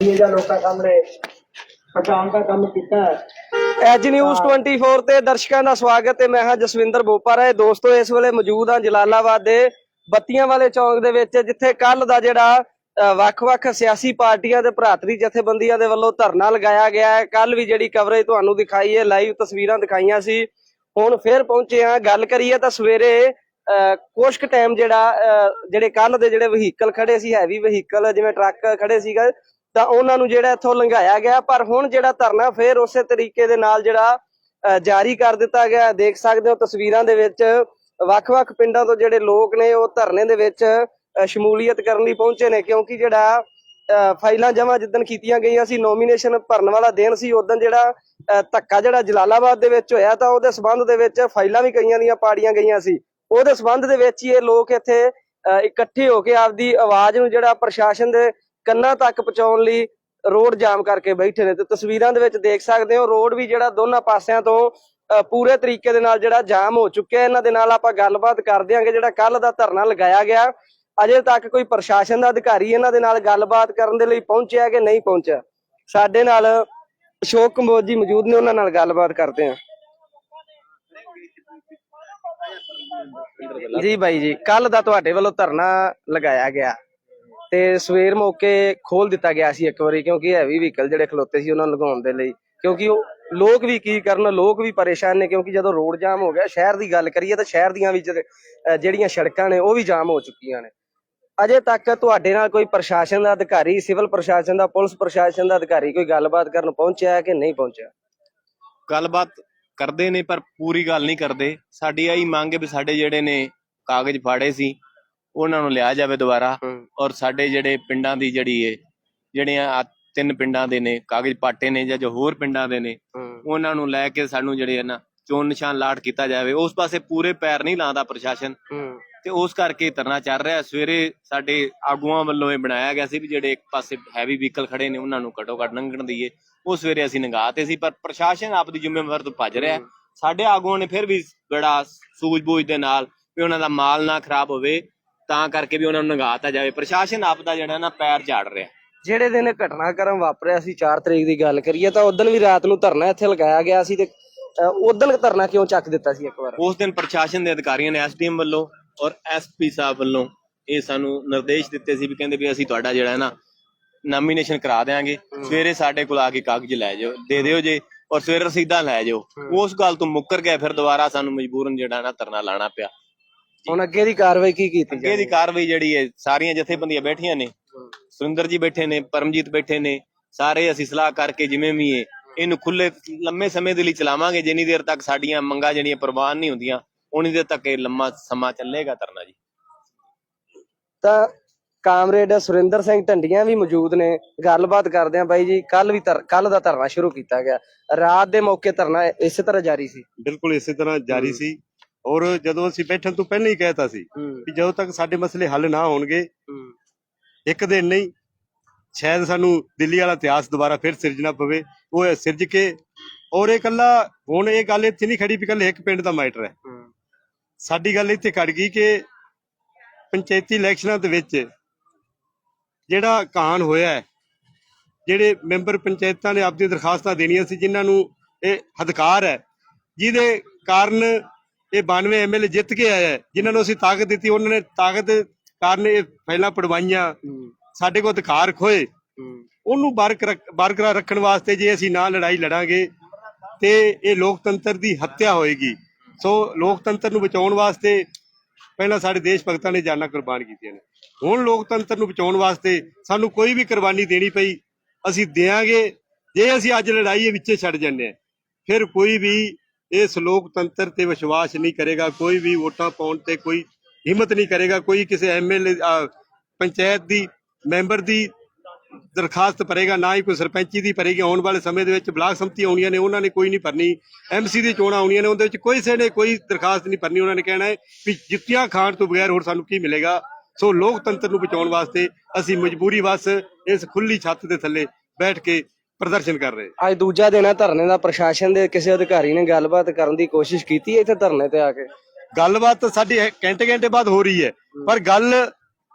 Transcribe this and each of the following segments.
ਇਹ ਜਾਂ ਲੋਕਾਂ ਸਾਹਮਣੇ ਪਛਾਣ ਦਾ ਕੰਮ ਕੀਤਾ ਹੈ। ਐਜ ਨਿਊਜ਼ 24 ਤੇ ਦਰਸ਼ਕਾਂ ਦਾ ਸਵਾਗਤ ਹੈ। ਮੈਂ ਹਾਂ ਜਸਵਿੰਦਰ ਬੋਪਾਰਾ। ਇਹ ਦੋਸਤੋ ਇਸ ਵੇਲੇ ਮੌਜੂਦ ਹਾਂ ਜਲਾਲਾਬਾਦ ਦੇ ਬੱਤੀਆਂ ਵਾਲੇ ਚੌਂਕ ਦੇ ਵਿੱਚ ਜਿੱਥੇ ਕੱਲ ਦਾ ਜਿਹੜਾ ਵੱਖ-ਵੱਖ ਸਿਆਸੀ ਪਾਰਟੀਆਂ ਦੇ ਭਰਾਤਰੀ ਜਥੇਬੰਦੀਆਂ ਦੇ ਵੱਲੋਂ ਧਰਨਾ ਲਗਾਇਆ ਗਿਆ ਹੈ। ਕੱਲ ਵੀ ਜਿਹੜੀ ਕਵਰੇਜ ਤੁਹਾਨੂੰ ਦਿਖਾਈ ਹੈ ਲਾਈਵ ਤਸਵੀਰਾਂ ਦਿਖਾਈਆਂ ਸੀ। ਹੁਣ ਫੇਰ ਪਹੁੰਚੇ ਹਾਂ। ਗੱਲ ਕਰੀਏ ਤਾਂ ਸਵੇਰੇ ਅ, ਕੁਛ ਕੁ ਟਾਈਮ ਜਿਹੜਾ ਜਿਹੜੇ ਕੱਲ ਦੇ ਜਿਹੜੇ ਵਹੀਕਲ ਖੜੇ ਸੀ ਹੈਵੀ ਵਹੀਕਲ ਜਿਵੇਂ ਟਰੱਕ ਖੜੇ ਸੀਗਾ ਤਾਂ ਉਹਨਾਂ ਨੂੰ ਜਿਹੜਾ ਇੱਥੋਂ ਲੰਘਾਇਆ ਗਿਆ ਪਰ ਹੁਣ ਜਿਹੜਾ ਧਰਨਾ ਫੇਰ ਉਸੇ ਤਰੀਕੇ ਦੇ ਨਾਲ ਜਿਹੜਾ ਜਾਰੀ ਕਰ ਦਿੱਤਾ ਗਿਆ। ਦੇਖ ਸਕਦੇ ਹੋ ਤਸਵੀਰਾਂ ਦੇ ਵਿੱਚ ਵੱਖ-ਵੱਖ ਪਿੰਡਾਂ ਤੋਂ ਜਿਹੜੇ ਲੋਕ ਨੇ ਉਹ ਧਰਨੇ ਦੇ ਵਿੱਚ ਸ਼ਮੂਲੀਅਤ ਕਰਨ ਲਈ ਪਹੁੰਚੇ ਨੇ ਕਿਉਂਕਿ ਜਿਹੜਾ ਅ, ਫਾਈਲਾਂ ਜਮ੍ਹਾਂ ਜਿੱਦਣ ਕੀਤੀਆਂ ਗਈਆਂ ਸੀ ਨੋਮੀਨੇਸ਼ਨ ਭਰਨ ਵਾਲਾ ਦਿਨ ਸੀ ਉਦੋਂ ਜਿਹੜਾ ਅ, ਧੱਕਾ ਜਿਹੜਾ ਜਲਾਲਾਬਾਦ ਦੇ ਵਿੱਚ ਹੋਇਆ ਤਾਂ ਉਹਦੇ ਸਬੰਧ ਦੇ ਵਿੱਚ ਫਾਈਲਾਂ ਵੀ ਕਈਆਂ ਦੀਆਂ ਪਾੜੀਆਂ ਗਈਆਂ ਸੀ। ਉਹਦੇ ਸਬੰਧ ਦੇ ਵਿੱਚ ਹੀ ਇਹ ਲੋਕ ਇੱਥੇ ਅ, ਇਕੱਠੇ ਹੋ ਕੇ ਆਪਦੀ ਆਵਾਜ਼ ਨੂੰ ਜਿਹੜਾ ਪ੍ਰਸ਼ਾਸਨ ਦੇ ਕੰਨਾਂ ਤੱਕ ਪਹੁੰਚਾਉਣ ਲਈ ਰੋਡ ਜਾਮ ਕਰਕੇ ਬੈਠੇ ਨੇ ਤੇ ਤਸਵੀਰਾਂ ਦੇ ਵਿੱਚ ਦੇਖ ਸਕਦੇ ਹੋ, ਰੋਡ ਵੀ ਜਿਹੜਾ ਦੋਨਾਂ ਪਾਸਿਆਂ ਤੋਂ ਪੂਰੇ ਤਰੀਕੇ ਦੇ ਨਾਲ ਜਿਹੜਾ ਜਾਮ ਹੋ ਚੁੱਕਿਆ। ਇਹਨਾਂ ਦੇ ਨਾਲ ਆਪਾਂ ਗੱਲਬਾਤ ਕਰ ਦਿਆਂਗੇ, ਜਿਹੜਾ ਕੱਲ ਦਾ ਧਰਨਾ ਲਗਾਇਆ ਗਿਆ। ਅਜੇ ਤੱਕ ਕੋਈ ਪ੍ਰਸ਼ਾਸਨ ਦਾ ਅਧਿਕਾਰੀ ਇਹਨਾਂ ਦੇ ਨਾਲ ਗੱਲਬਾਤ ਕਰਨ ਦੇ ਲਈ ਪਹੁੰਚਿਆ ਕਿ ਨਹੀਂ ਪਹੁੰਚਿਆ? ਸਾਡੇ ਨਾਲ ਅਸ਼ੋਕ ਕੰਬੋਜ ਜੀ ਮੌਜੂਦ ਨੇ, ਉਹਨਾਂ ਨਾਲ ਗੱਲਬਾਤ ਕਰਦੇ ਹਾਂ। ਜੀ ਬਾਈ ਜੀ ਕੱਲ ਦਾ ਤੁਹਾਡੇ ਵੱਲੋਂ ਧਰਨਾ ਲਗਾਇਆ ਗਿਆ। ਤੇ ਸਵੇਰ ਮੌਕੇ ਖੋਲ ਦਿੱਤਾ ਗਿਆ ਸੀ ਇੱਕ ਵਾਰੀ, ਕਿਉਂਕਿ ਹੈਵੀ ਵਹੀਕਲ ਜਿਹੜੇ ਖਲੋਤੇ ਸੀ ਉਹਨਾਂ ਨੂੰ ਲਗਾਉਣ ਦੇ ਲਈ। ਕਿਉਂਕਿ ਉਹ ਲੋਕ ਵੀ ਕੀ ਕਰਨ, ਲੋਕ ਵੀ ਪਰੇਸ਼ਾਨ ਨੇ, ਕਿਉਂਕਿ ਜਦੋਂ ਰੋਡ ਜਾਮ ਹੋ ਗਿਆ, ਸ਼ਹਿਰ ਦੀ ਗੱਲ ਕਰੀਏ ਤਾਂ ਸ਼ਹਿਰ ਦੀਆਂ ਵੀ ਜਿਹੜੀਆਂ ਸੜਕਾਂ ਨੇ, ਉਹ ਵੀ ਜਾਮ ਹੋ ਚੁੱਕੀਆਂ ਨੇ। ਅਜੇ ਤੱਕ ਤੁਹਾਡੇ ਨਾਲ ਕੋਈ ਪ੍ਰਸ਼ਾਸਨ ਦਾ ਅਧਿਕਾਰੀ, ਸਿਵਲ ਪ੍ਰਸ਼ਾਸਨ ਦਾ, ਪੁਲਿਸ ਪ੍ਰਸ਼ਾਸਨ ਦਾ ਅਧਿਕਾਰੀ ਕੋਈ ਗੱਲਬਾਤ ਕਰਨ ਪਹੁੰਚਿਆ ਹੈ ਕਿ ਨਹੀਂ ਪਹੁੰਚਿਆ? ਗੱਲਬਾਤ ਕਰਦੇ ਨੇ, ਪਰ ਪੂਰੀ ਗੱਲ ਨਹੀਂ ਕਰਦੇ। ਸਾਡੀ ਆਹੀ ਮੰਗ ਹੈ ਵੀ ਸਾਡੇ ਜਿਹੜੇ ਨੇ ਕਾਗਜ਼ ਫਾੜੇ ਸੀ ਉਹਨਾਂ ਨੂੰ ਲਿਆ ਜਾਵੇ ਦੁਬਾਰਾ। ਔਰ ਸਾਡੇ ਜਿਹੜੇ ਪਿੰਡਾਂ ਦੀ ਜਿਹੜੀ ਹੈ ਜਿਹੜੀਆਂ ਤਿੰਨ ਪਿੰਡਾਂ ਦੇ ਨੇ ਕਾਗਜ਼ ਪਾਟੇ ਨੇ ਜਾਂ ਜੋ ਹੋਰ ਪਿੰਡਾਂ ਦੇ ਨੇ ਉਹਨਾਂ ਨੂੰ ਲੈ ਕੇ ਸਾਨੂੰ ਜਿਹੜੇ ਨਾ ਚੋਣ ਨਿਸ਼ਾਨ ਲਾਟ ਕੀਤਾ ਜਾਵੇ। ਉਸ ਪਾਸੇ ਪੂਰੇ ਪੈਰ ਨਹੀਂ ਲਾਉਂਦਾ ਪ੍ਰਸ਼ਾਸਨ। ਤੇ ਉਸ ਕਰਕੇ ਧਰਨਾ ਚੱਲ ਰਿਹਾ। ਸਵੇਰੇ ਸਾਡੇ ਆਗੂਆਂ ਵੱਲੋਂ ਇਹ ਬਣਾਇਆ ਗਿਆ ਸੀ ਵੀ ਜਿਹੜੇ ਇੱਕ ਪਾਸੇ ਹੈਵੀ ਵਹੀਕਲ ਖੜੇ ਨੇ ਉਹਨਾਂ ਨੂੰ ਘੱਟੋ ਘੱਟ ਲੰਘਣ ਦਈਏ। ਉਹ ਸਵੇਰੇ ਅਸੀਂ ਨੰਗਾਤੇ ਸੀ ਪਰ ਪ੍ਰਸ਼ਾਸਨ ਆਪਦੀ ਜ਼ਿੰਮੇਵਾਰੀ ਤੋਂ ਭੱਜ ਰਿਹਾ। ਸਾਡੇ ਆਗੂਆਂ ਨੇ ਫਿਰ ਵੀ ਬੜਾ ਸੂਝ-ਬੂਝ ਦੇ ਨਾਲ ਵੀ ਉਹਨਾਂ ਦਾ ਮਾਲ ਨਾ ਖਰਾਬ ਹੋਵੇ। ਤਾਂ ਕਰਕੇ ਵੀ ਉਹਨਾਂ ਨੂੰ ਨੰਗਾਤਾ ਜਾਵੇ। ਪ੍ਰਸ਼ਾਸਨ ਆਪ ਦਾ ਜਿਹੜਾ ਨਾ ਪੈਰ ਝਾੜ ਰਿਹਾ। ਜਿਹੜੇ ਦਿਨ ਘਟਨਾਕ੍ਰਮ ਵਾਪਰਿਆ ਸੀ 4 ਤਰੀਕ ਦੀ ਗੱਲ ਕਰੀਏ ਤਾਂ ਉਦੋਂ ਵੀ ਰਾਤ ਨੂੰ ਧਰਨਾ ਇੱਥੇ ਲਗਾਇਆ ਗਿਆ ਸੀ ਤੇ ਉਦੋਂ ਧਰਨਾ ਕਿਉਂ ਚੱਕ ਦਿੱਤਾ ਸੀ ਇੱਕ ਵਾਰ? ਉਸ ਦਿਨ ਪ੍ਰਸ਼ਾਸਨ ਦੇ ਅਧਿਕਾਰੀਆਂ ਨੇ ਐਸਡੀਐਮ ਵੱਲੋਂ ਔਰ ਐਸਪੀ ਸਾਹਿਬ ਵੱਲੋਂ ਇਹ ਸਾਨੂੰ ਨਿਰਦੇਸ਼ ਦਿੱਤੇ ਸੀ ਵੀ ਕਹਿੰਦੇ ਵੀ ਅਸੀਂ ਤੁਹਾਡਾ ਜਿਹੜਾ ਹੈ ਨਾ ਨਾਮੀਨੇਸ਼ਨ ਕਰਾ ਦੇਾਂਗੇ ਸਵੇਰੇ ਸਾਡੇ ਕੋਲ ਆ ਕੇ ਕਾਗਜ਼ ਲੈ ਜਾਓ ਦੇ ਦਿਓ ਜੇ ਔਰ ਸਵੇਰੇ ਰਸੀਦਾਂ ਲੈ ਜਾਓ। ਉਸ ਗੱਲ ਤੋਂ ਮੁੱਕਰ ਗਏ ਫਿਰ ਦੁਬਾਰਾ ਸਾਨੂੰ ਮਜਬੂਰਨ ਜਿਹੜਾ ਨਾ ਧਰਨਾ ਲਾਣਾ ਪਿਆ। ਹੁਣ ਅੱਗੇ ਦੀ ਕਾਰਵਾਈ ਕੀ ਕੀਤੀ ਅੱਗੇ ਦੀ ਕਾਰਵਾਈ ਜਿਹੜੀ ਹੈ ਸਾਰੀਆਂ ਜਥੇਬੰਦੀਆਂ ਬੈਠੀਆਂ ਨੇ ਸੁਰਿੰਦਰ ਜੀ ਬੈਠੇ ਨੇ ਪਰਮਜੀਤ ਬੈਠੇ ਨੇ ਸਾਰੇ ਅਸੀਂ ਸਲਾਹ ਕਰਕੇ ਜਿਵੇਂ ਵੀ ਇਹ ਇਹਨੂੰ ਖੁੱਲੇ ਲੰਮੇ ਸਮੇਂ ਦੇ ਲਈ ਚਲਾਵਾਂਗੇ ਜਿੰਨੀ ਦੇਰ ਤੱਕ ਸਾਡੀਆਂ ਮੰਗਾਂ ਜਿਹੜੀਆਂ ਪ੍ਰਵਾਨ ਨਹੀਂ ਹੁੰਦੀਆਂ ਉਨੀ ਦੇਰ ਤੱਕ ਇਹ ਲੰਮਾ ਸਮਾਂ ਚੱਲੇਗਾ ਧਰਨਾ ਜੀ। ਤਾਂ ਕਾਮਰੇਡ ਸੁਰਿੰਦਰ ਸਿੰਘ ਢੰਡੀਆਂ ਵੀ ਮੌਜੂਦ ਨੇ ਗੱਲਬਾਤ ਕਰਦੇ ਆ ਬਾਈ ਜੀ ਕੱਲ ਵੀ ਕੱਲ ਦਾ ਧਰਨਾ ਸ਼ੁਰੂ ਕੀਤਾ ਗਿਆ। ਰਾਤ ਦੇ ਮੌਕੇ ਧਰਨਾ ਇਸੇ ਤਰ੍ਹਾਂ ਜਾਰੀ ਸੀ। ਬਿਲਕੁਲ ਇਸੇ ਤਰ੍ਹਾਂ ਜਾਰੀ ਸੀ। ਔਰ ਜਦੋਂ ਅਸੀਂ ਬੈਠਣ ਤੋਂ ਪਹਿਲਾਂ ਹੀ ਕਹਿਤਾ ਸੀ ਕਿ ਜਦੋਂ ਤੱਕ ਸਾਡੇ ਮਸਲੇ ਹੱਲ ਨਾ ਹੋਣਗੇ ਇੱਕ ਦਿਨ ਨਹੀਂ ਸ਼ਾਇਦ ਸਾਨੂੰ ਦਿੱਲੀ ਵਾਲਾ ਇਤਿਹਾਸ ਦੁਬਾਰਾ ਫਿਰ ਸਿਰਜਣਾ ਪਵੇ। ਉਹ ਸਿਰਜ ਕੇ ਔਰ ਇਹ ਕੱਲਾ ਹੁਣ ਇਹ ਗੱਲ ਇੱਥੇ ਨਹੀਂ ਖੜੀ ਵੀ ਕੱਲੇ ਇੱਕ ਪਿੰਡ ਦਾ ਮੈਟਰ ਹੈ। ਸਾਡੀ ਗੱਲ ਇੱਥੇ ਖੜ ਗਈ ਕਿ ਪੰਚਾਇਤੀ ਇਲੈਕਸ਼ਨਾਂ ਦੇ ਵਿੱਚ ਜਿਹੜਾ ਕਾਨ ਹੋਇਆ ਹੈ ਜਿਹੜੇ ਮੈਂਬਰ ਪੰਚਾਇਤਾਂ ਨੇ ਆਪਣੀਆਂ ਦਰਖਾਸਤਾਂ ਦੇਣੀਆਂ ਸੀ ਜਿਨ੍ਹਾਂ ਨੂੰ ਇਹ ਅਧਿਕਾਰ ਹੈ ਜਿਹਦੇ ਕਾਰਨ ਇਹ 92 ਐਮਐਲਏ ਜਿੱਤ ਕੇ ਆਇਆ ਹੈ, ਜਿਨ੍ਹਾਂ ਨੂੰ ਅਸੀਂ ਤਾਕਤ ਦਿੱਤੀ ਉਹਨਾਂ ਨੇ ਤਾਕਤ ਕਾਰਨ ਇਹ ਫੈਲਾ ਪੜਵਾਈਆਂ। ਸਾਡੇ ਕੋਲ ਅਧਿਕਾਰ ਖੋਏ। ਉਹਨੂੰ ਬਰਕਰ- ਬਰਕਰਾਰ ਰੱਖਣ ਵਾਸਤੇ ਜੇ ਅਸੀਂ ਨਾ ਲੜਾਈ ਲੜਾਂਗੇ ਤੇ ਇਹ ਲੋਕਤੰਤਰ ਦੀ ਹੱਤਿਆ ਹੋਏਗੀ। ਸੋ ਲੋਕਤੰਤਰ ਨੂੰ ਬਚਾਉਣ ਵਾਸਤੇ ਪਹਿਲਾਂ ਸਾਡੇ ਦੇਸ਼ ਭਗਤਾਂ ਨੇ ਜਾਨਾਂ ਕੁਰਬਾਨ ਕੀਤੀਆਂ ਨੇ। ਹੁਣ ਲੋਕਤੰਤਰ ਨੂੰ ਬਚਾਉਣ ਵਾਸਤੇ ਸਾਨੂੰ ਕੋਈ ਵੀ ਕੁਰਬਾਨੀ ਦੇਣੀ ਪਈ ਅਸੀਂ ਦੇਾਂਗੇ ਜੇ ਅਸੀਂ ਅੱਜ ਲੜਾਈ ਇਹ ਵਿੱਚੇ ਛੱਡ ਜੰਨੇ ਫਿਰ ਕੋਈ ਵੀ ਇਸ ਲੋਕਤੰਤਰ ਤੇ ਵਿਸ਼ਵਾਸ ਨਹੀਂ ਕਰੇਗਾ, ਕੋਈ ਵੀ ਵੋਟਾਂ ਪਾਉਣ ਤੇ ਕੋਈ ਹਿੰਮਤ ਨਹੀਂ ਕਰੇਗਾ, ਕੋਈ ਕਿਸੇ ਐਮਐਲਏ ਪੰਚਾਇਤ ਦੀ ਮੈਂਬਰ ਦੀ ਦਰਖਾਸਤ ਭਰੇਗਾ, ਨਾ ਹੀ ਕੋਈ ਸਰਪੰਚੀ ਦੀ ਭਰੇਗੀ। ਆਉਣ ਵਾਲੇ ਸਮੇਂ ਦੇ ਵਿੱਚ ਬਲਾਕ ਸੰਮਤੀ ਆਉਣੀਆਂ ਨੇ, ਉਹਨਾਂ ਨੇ ਕੋਈ ਨਹੀਂ ਭਰਨੀ। ਐਮਸੀ ਦੀ ਚੋਣਾਂ ਆਉਣੀਆਂ ਨੇ, ਉਹਦੇ ਵਿੱਚ ਕੋਈ ਕਿਸੇ ਨੇ ਕੋਈ ਦਰਖਾਸਤ ਨਹੀਂ ਭਰਨੀ, ਉਹਨਾਂ ਨੇ ਕਹਿਣਾ ਹੈ ਵੀ ਜੁੱਤੀਆਂ ਖਾਣ ਤੋਂ ਬਗੈਰ ਹੋਰ ਸਾਨੂੰ ਕੀ ਮਿਲੇਗਾ। ਸੋ ਲੋਕਤੰਤਰ ਨੂੰ ਬਚਾਉਣ ਵਾਸਤੇ ਅਸੀਂ ਮਜਬੂਰੀ ਵਸ ਇਸ ਖੁੱਲੀ ਛੱਤ ਦੇ ਥੱਲੇ ਬੈਠ ਕੇ ਪ੍ਰਦਰਸ਼ਨ ਕਰ ਰਹੇ। ਅੱਜ ਦੂਜਾ ਦਿਨ ਹੈ ਧਰਨੇ ਦਾ ਪ੍ਰਸ਼ਾਸਨ ਦੇ ਕਿਸੇ ਅਧਿਕਾਰੀ ਨੇ ਗੱਲਬਾਤ ਕਰਨ ਦੀ ਕੋਸ਼ਿਸ਼ ਕੀਤੀ ਹੈ ਇੱਥੇ ਧਰਨੇ ਤੇ ਆ ਕੇ? ਗੱਲਬਾਤ ਤਾਂ ਸਾਡੀ ਘੰਟੇ ਘੰਟੇ ਬਾਅਦ ਹੋ ਰਹੀ ਹੈ ਪਰ ਗੱਲ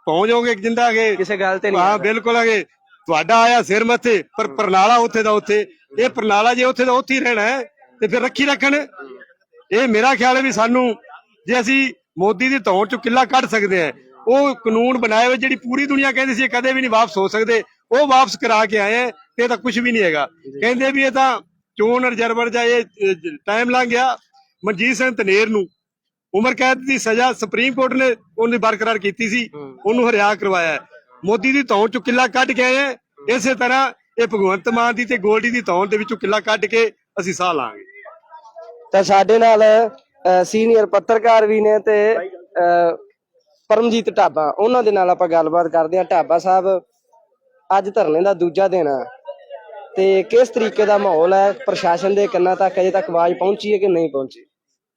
ਪਹੁੰਚ ਜਾਓਗੇ ਜਿੰਦਾ ਅਗੇ। ਕਿਸੇ ਗੱਲ ਤੇ ਨਹੀਂ ਹਾਂ। ਬਿਲਕੁਲ ਅਗੇ। ਤੁਹਾਡਾ ਆਇਆ ਸਿਰ ਮੱਥੇ ਪਰ ਪ੍ਰਣਾਲਾ ਉੱਥੇ ਦਾ ਉੱਥੇ। ਇਹ ਪ੍ਰਣਾਲਾ ਜੇ ਉੱਥੇ ਦਾ ਉੱਥੇ ਹੀ ਰਹਿਣਾ ਹੈ ਤੇ ਫਿਰ ਰੱਖੀ ਰੱਖਣ। ਇਹ ਮੇਰਾ ਖਿਆਲ ਹੈ ਵੀ ਸਾਨੂੰ ਜੇ ਅਸੀਂ ਮੋਦੀ ਦੀ ਧੌਣ ਚੋਂ ਕਿੱਲਾ ਕੱਢ ਸਕਦੇ ਆ ਉਹ ਕਾਨੂੰਨ ਬਣਾਏ ਹੋਏ ਜਿਹੜੀ ਪੂਰੀ ਦੁਨੀਆ ਕਹਿੰਦੀ ਸੀ ਕਦੇ ਵੀ ਨਹੀਂ ਵਾਪਸ ਹੋ ਸਕਦੇ। ਉਹ ਵਾਪਸ ਕਰਾ ਕੇ ਆਏ ਤੇ ਤਾਂ ਕੁਝ ਵੀ ਨਹੀਂ ਹੈਗਾ। ਕਹਿੰਦੇ ਵੀ ਇਹ ਤਾਂ ਚੋਣ ਰਿਜ਼ਰਵਰ ਜਾਂ ਇਹ ਟਾਈਮ ਲੰਘ ਗਿਆ। ਮਨਜੀਤ ਸਿੰਘ ਧਨੇਰ ਨੂੰ ਉਮਰ ਕੈਦ ਦੀ ਸਜ਼ਾ ਸੁਪਰੀਮ ਕੋਰਟ ਨੇ ਉਹਨੇ ਬਰਕਰਾਰ ਕੀਤੀ ਸੀ। ਉਹਨੂੰ ਹਰਿਆ ਕਰਵਾਇਆ। ਮੋਦੀ ਦੀ ਧੌਣ ਚੋਂ ਕਿੱਲਾ ਕੱਢ ਕੇ ਆਏ ਆ। ਇਸੇ ਤਰ੍ਹਾਂ ਇਹ ਭਗਵੰਤ ਮਾਨ ਦੀ ਤੇ ਗੋਲਡੀ ਦੀ ਧੌਣ ਦੇ ਵਿੱਚੋਂ ਕਿੱਲਾ ਕੱਢ ਕੇ ਅਸੀਂ ਸਾਹ ਲਾਂਗੇ। ਤਾਂ ਸਾਡੇ ਨਾਲ ਸੀਨੀਅਰ ਪੱਤਰਕਾਰ ਵੀ ਨੇ ਤੇ ਪਰਮਜੀਤ ਢਾਬਾ ਉਹਨਾਂ ਦੇ ਨਾਲ ਆਪਾਂ ਗੱਲਬਾਤ ਕਰਦੇ ਹਾਂ। ਢਾਬਾ ਸਾਹਿਬ ਅੱਜ ਧਰਨੇ ਦਾ ਦੂਜਾ ਦਿਨ ਆ। ਤੇ ਕਿਸ ਤਰੀਕੇ ਦਾ ਮਾਹੌਲ ਹੈ? ਪ੍ਰਸ਼ਾਸਨ ਦੇ ਕੰਨਾਂ ਤੱਕ ਅਜੇ ਤੱਕ ਆਵਾਜ਼ ਪਹੁੰਚੀ ਹੈ ਕਿ ਨਹੀਂ ਪਹੁੰਚੀ?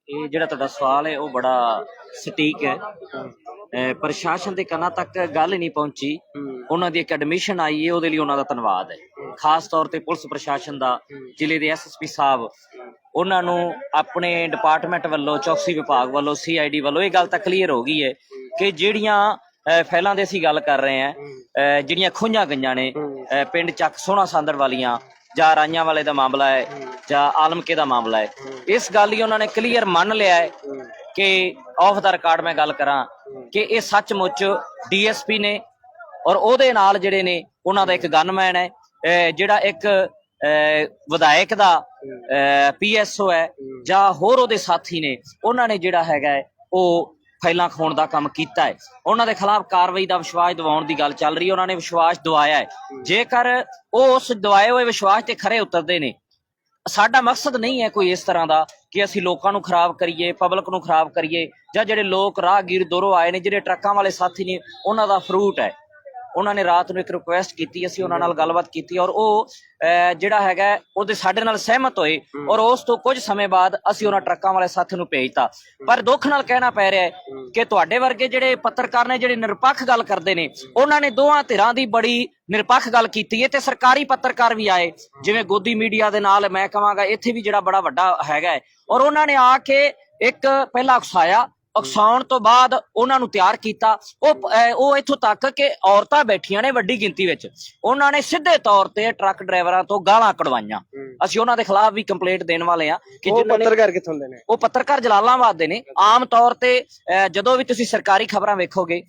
ਇਹ ਜਿਹੜਾ ਤੁਹਾਡਾ ਸਵਾਲ ਹੈ, ਉਹ ਬੜਾ ਸਟੀਕ ਹੈ। ਪ੍ਰਸ਼ਾਸਨ ਦੇ ਕੰਨਾਂ ਤੱਕ ਗੱਲ ਨਹੀਂ ਪਹੁੰਚੀ। ਉਹਨਾਂ ਦੀ ਇੱਕ ਐਡਮਿਸ਼ਨ ਆਈ ਹੈ, ਉਹਦੇ ਲਈ ਉਹਨਾਂ ਦਾ ਧੰਨਵਾਦ ਹੈ। ਖਾਸ ਤੌਰ ਤੇ ਪੁਲਿਸ ਪ੍ਰਸ਼ਾਸਨ ਦਾ, ਜ਼ਿਲ੍ਹੇ ਦੇ ਐਸਐਸਪੀ ਸਾਹਿਬ। ਉਹਨਾਂ ਨੂੰ ਆਪਣੇ ਡਿਪਾਰਟਮੈਂਟ ਵੱਲੋਂ, ਚੌਕਸੀ ਵਿਭਾਗ ਵੱਲੋਂ ਸੀਆਈਡੀ ਵੱਲੋਂ ਇਹ ਗੱਲ ਤਾਂ ਕਲੀਅਰ ਹੋ ਗਈ ਹੈ ਕਿ ਜਿਹੜੀਆਂ ਫੈਲਾਂ ਦੇ ਅਸੀਂ ਗੱਲ ਕਰ ਰਹੇ ਹਾਂ। ਜਿਹੜੀਆਂ ਖੋਈਆਂ ਗਈਆਂ ਨੇ ਪਿੰਡ ਚੱਕ ਸੋਹਣਾ ਸਾਂਦੜ ਵਾਲੀਆਂ ਜਾਂ ਰਾਈਆਂ ਵਾਲੇ ਦਾ ਮਾਮਲਾ ਹੈ ਜਾਂ ਆਲਮਕੇ ਦਾ ਮਾਮਲਾ ਹੈ। ਇਸ ਗੱਲ ਹੀ ਉਹਨਾਂ ਨੇ ਕਲੀਅਰ ਮੰਨ ਲਿਆ ਹੈ ਕਿ ਆਫ ਦਾ ਰਿਕਾਰਡ ਮੈਂ ਗੱਲ ਕਰਾਂ ਕਿ ਇਹ ਸੱਚਮੁੱਚ ਡੀਐਸਪੀ ਨੇ ਔਰ ਉਹਦੇ ਨਾਲ ਜਿਹੜੇ ਨੇ ਉਹਨਾਂ ਦਾ ਇੱਕ ਗਨਮੈਨ ਹੈ ਜਿਹੜਾ ਇੱਕ ਵਿਧਾਇਕ ਦਾ ਪੀਐਸਓ ਹੈ ਜਾਂ ਹੋਰ ਉਹਦੇ ਸਾਥੀ ਨੇ ਉਹਨਾਂ ਨੇ ਜਿਹੜਾ ਹੈਗਾ ਉਹ ਫਾਈਲਾਂ ਖੋਣ ਦਾ ਕੰਮ ਕੀਤਾ ਹੈ। ਉਹਨਾਂ ਦੇ ਖਿਲਾਫ ਕਾਰਵਾਈ ਦਾ ਵਿਸ਼ਵਾਸ ਦਿਵਾਉਣ ਦੀ ਗੱਲ ਚੱਲ ਰਹੀ ਹੈ। ਉਹਨਾਂ ਨੇ ਵਿਸ਼ਵਾਸ ਦਿਵਾਇਆ ਹੈ। ਜੇਕਰ ਉਹ ਉਸ ਦਿਵਾਏ ਹੋਏ ਵਿਸ਼ਵਾਸ ਤੇ ਖਰੇ ਉਤਰਦੇ ਨੇ, ਸਾਡਾ ਮਕਸਦ ਨਹੀਂ ਹੈ ਕੋਈ ਇਸ ਤਰ੍ਹਾਂ ਦਾ ਕਿ ਅਸੀਂ ਲੋਕਾਂ ਨੂੰ ਖਰਾਬ ਕਰੀਏ, ਪਬਲਿਕ ਨੂੰ ਖਰਾਬ ਕਰੀਏ, ਜਾਂ ਜਿਹੜੇ ਲੋਕ ਰਾਹਗੀਰ ਦੂਰੋਂ ਆਏ ਨੇ, ਜਿਹੜੇ ਟਰੱਕਾਂ ਵਾਲੇ ਸਾਥੀ ਨੇ, ਉਹਨਾਂ ਦਾ ਫਰੂਟ ਹੈ। ਉਹਨਾਂ ਨੇ ਰਾਤ ਨੂੰ ਇੱਕ ਰਿਕੁਐਸਟ ਕੀਤੀ ਅਸੀਂ ਉਹਨਾਂ ਨਾਲ ਗੱਲਬਾਤ ਕੀਤੀ ਔਰ ਉਹ ਜਿਹੜਾ ਹੈਗਾ ਉਹਦੇ ਸਾਡੇ ਨਾਲ ਸਹਿਮਤ ਹੋਏ ਔਰ ਉਸ ਤੋਂ ਕੁਝ ਸਮੇਂ ਬਾਅਦ ਅਸੀਂ ਉਹਨਾਂ ਟਰੱਕਾਂ ਵਾਲੇ ਸਾਥੀ ਨੂੰ ਭੇਜਤਾ। ਪਰ ਦੁੱਖ ਨਾਲ ਕਹਿਣਾ ਪੈ ਰਿਹਾ ਹੈ ਕਿ ਤੁਹਾਡੇ ਵਰਗੇ ਜਿਹੜੇ ਪੱਤਰਕਾਰ ਨੇ ਜਿਹੜੇ ਨਿਰਪੱਖ ਗੱਲ ਕਰਦੇ ਨੇ ਉਹਨਾਂ ਨੇ ਦੋਹਾਂ ਧਿਰਾਂ ਦੀ ਬੜੀ ਨਿਰਪੱਖ ਗੱਲ ਕੀਤੀ ਹੈ ਤੇ ਸਰਕਾਰੀ ਪੱਤਰਕਾਰ ਵੀ ਆਏ। ਜਿਵੇਂ ਗੋਦੀ ਮੀਡੀਆ ਦੇ ਨਾਲ ਮੈਂ ਕਹਾਂਗਾ ਇੱਥੇ ਵੀ ਜਿਹੜਾ ਬੜਾ ਵੱਡਾ ਹੈਗਾ ਔਰ ਉਹਨਾਂ ਨੇ ਆ ਕੇ ਇੱਕ ਪਹਿਲਾਂ ਉਕਸਾਇਆ ਉਕਸਾਉਣ ਤੋਂ ਬਾਅਦ ਉਹਨਾਂ ਨੂੰ ਤਿਆਰ ਕੀਤਾ। ਉਹ ਉਹ ਇੱਥੋਂ ਤੱਕ ਕਿ ਔਰਤਾਂ ਬੈਠੀਆਂ ਨੇ ਵੱਡੀ ਗਿਣਤੀ ਵਿੱਚ। ਉਹਨਾਂ ਨੇ ਸਿੱਧੇ ਤੌਰ ਤੇ ਟਰੱਕ ਡਰਾਈਵਰਾਂ ਤੋਂ ਗਾਲਾਂ ਕਢਵਾਈਆਂ। ਅਸੀਂ ਉਹਨਾਂ ਦੇ ਖਿਲਾਫ ਵੀ ਕੰਪਲੇਂਟ ਦੇਣ ਵਾਲੇ ਆ ਕਿ ਉਹ ਪੱਤਰਕਾਰ ਕਿੱਥੋਂ ਦੇ ਨੇ? ਉਹ ਪੱਤਰਕਾਰ ਜਲਾਲਾਬਾਦ ਦੇ ਨੇ। ਆਮ ਤੌਰ ਤੇ ਜਦੋਂ ਵੀ ਤੁਸੀਂ ਸਰਕਾਰੀ ਖਬਰਾਂ ਵੇਖੋਗੇ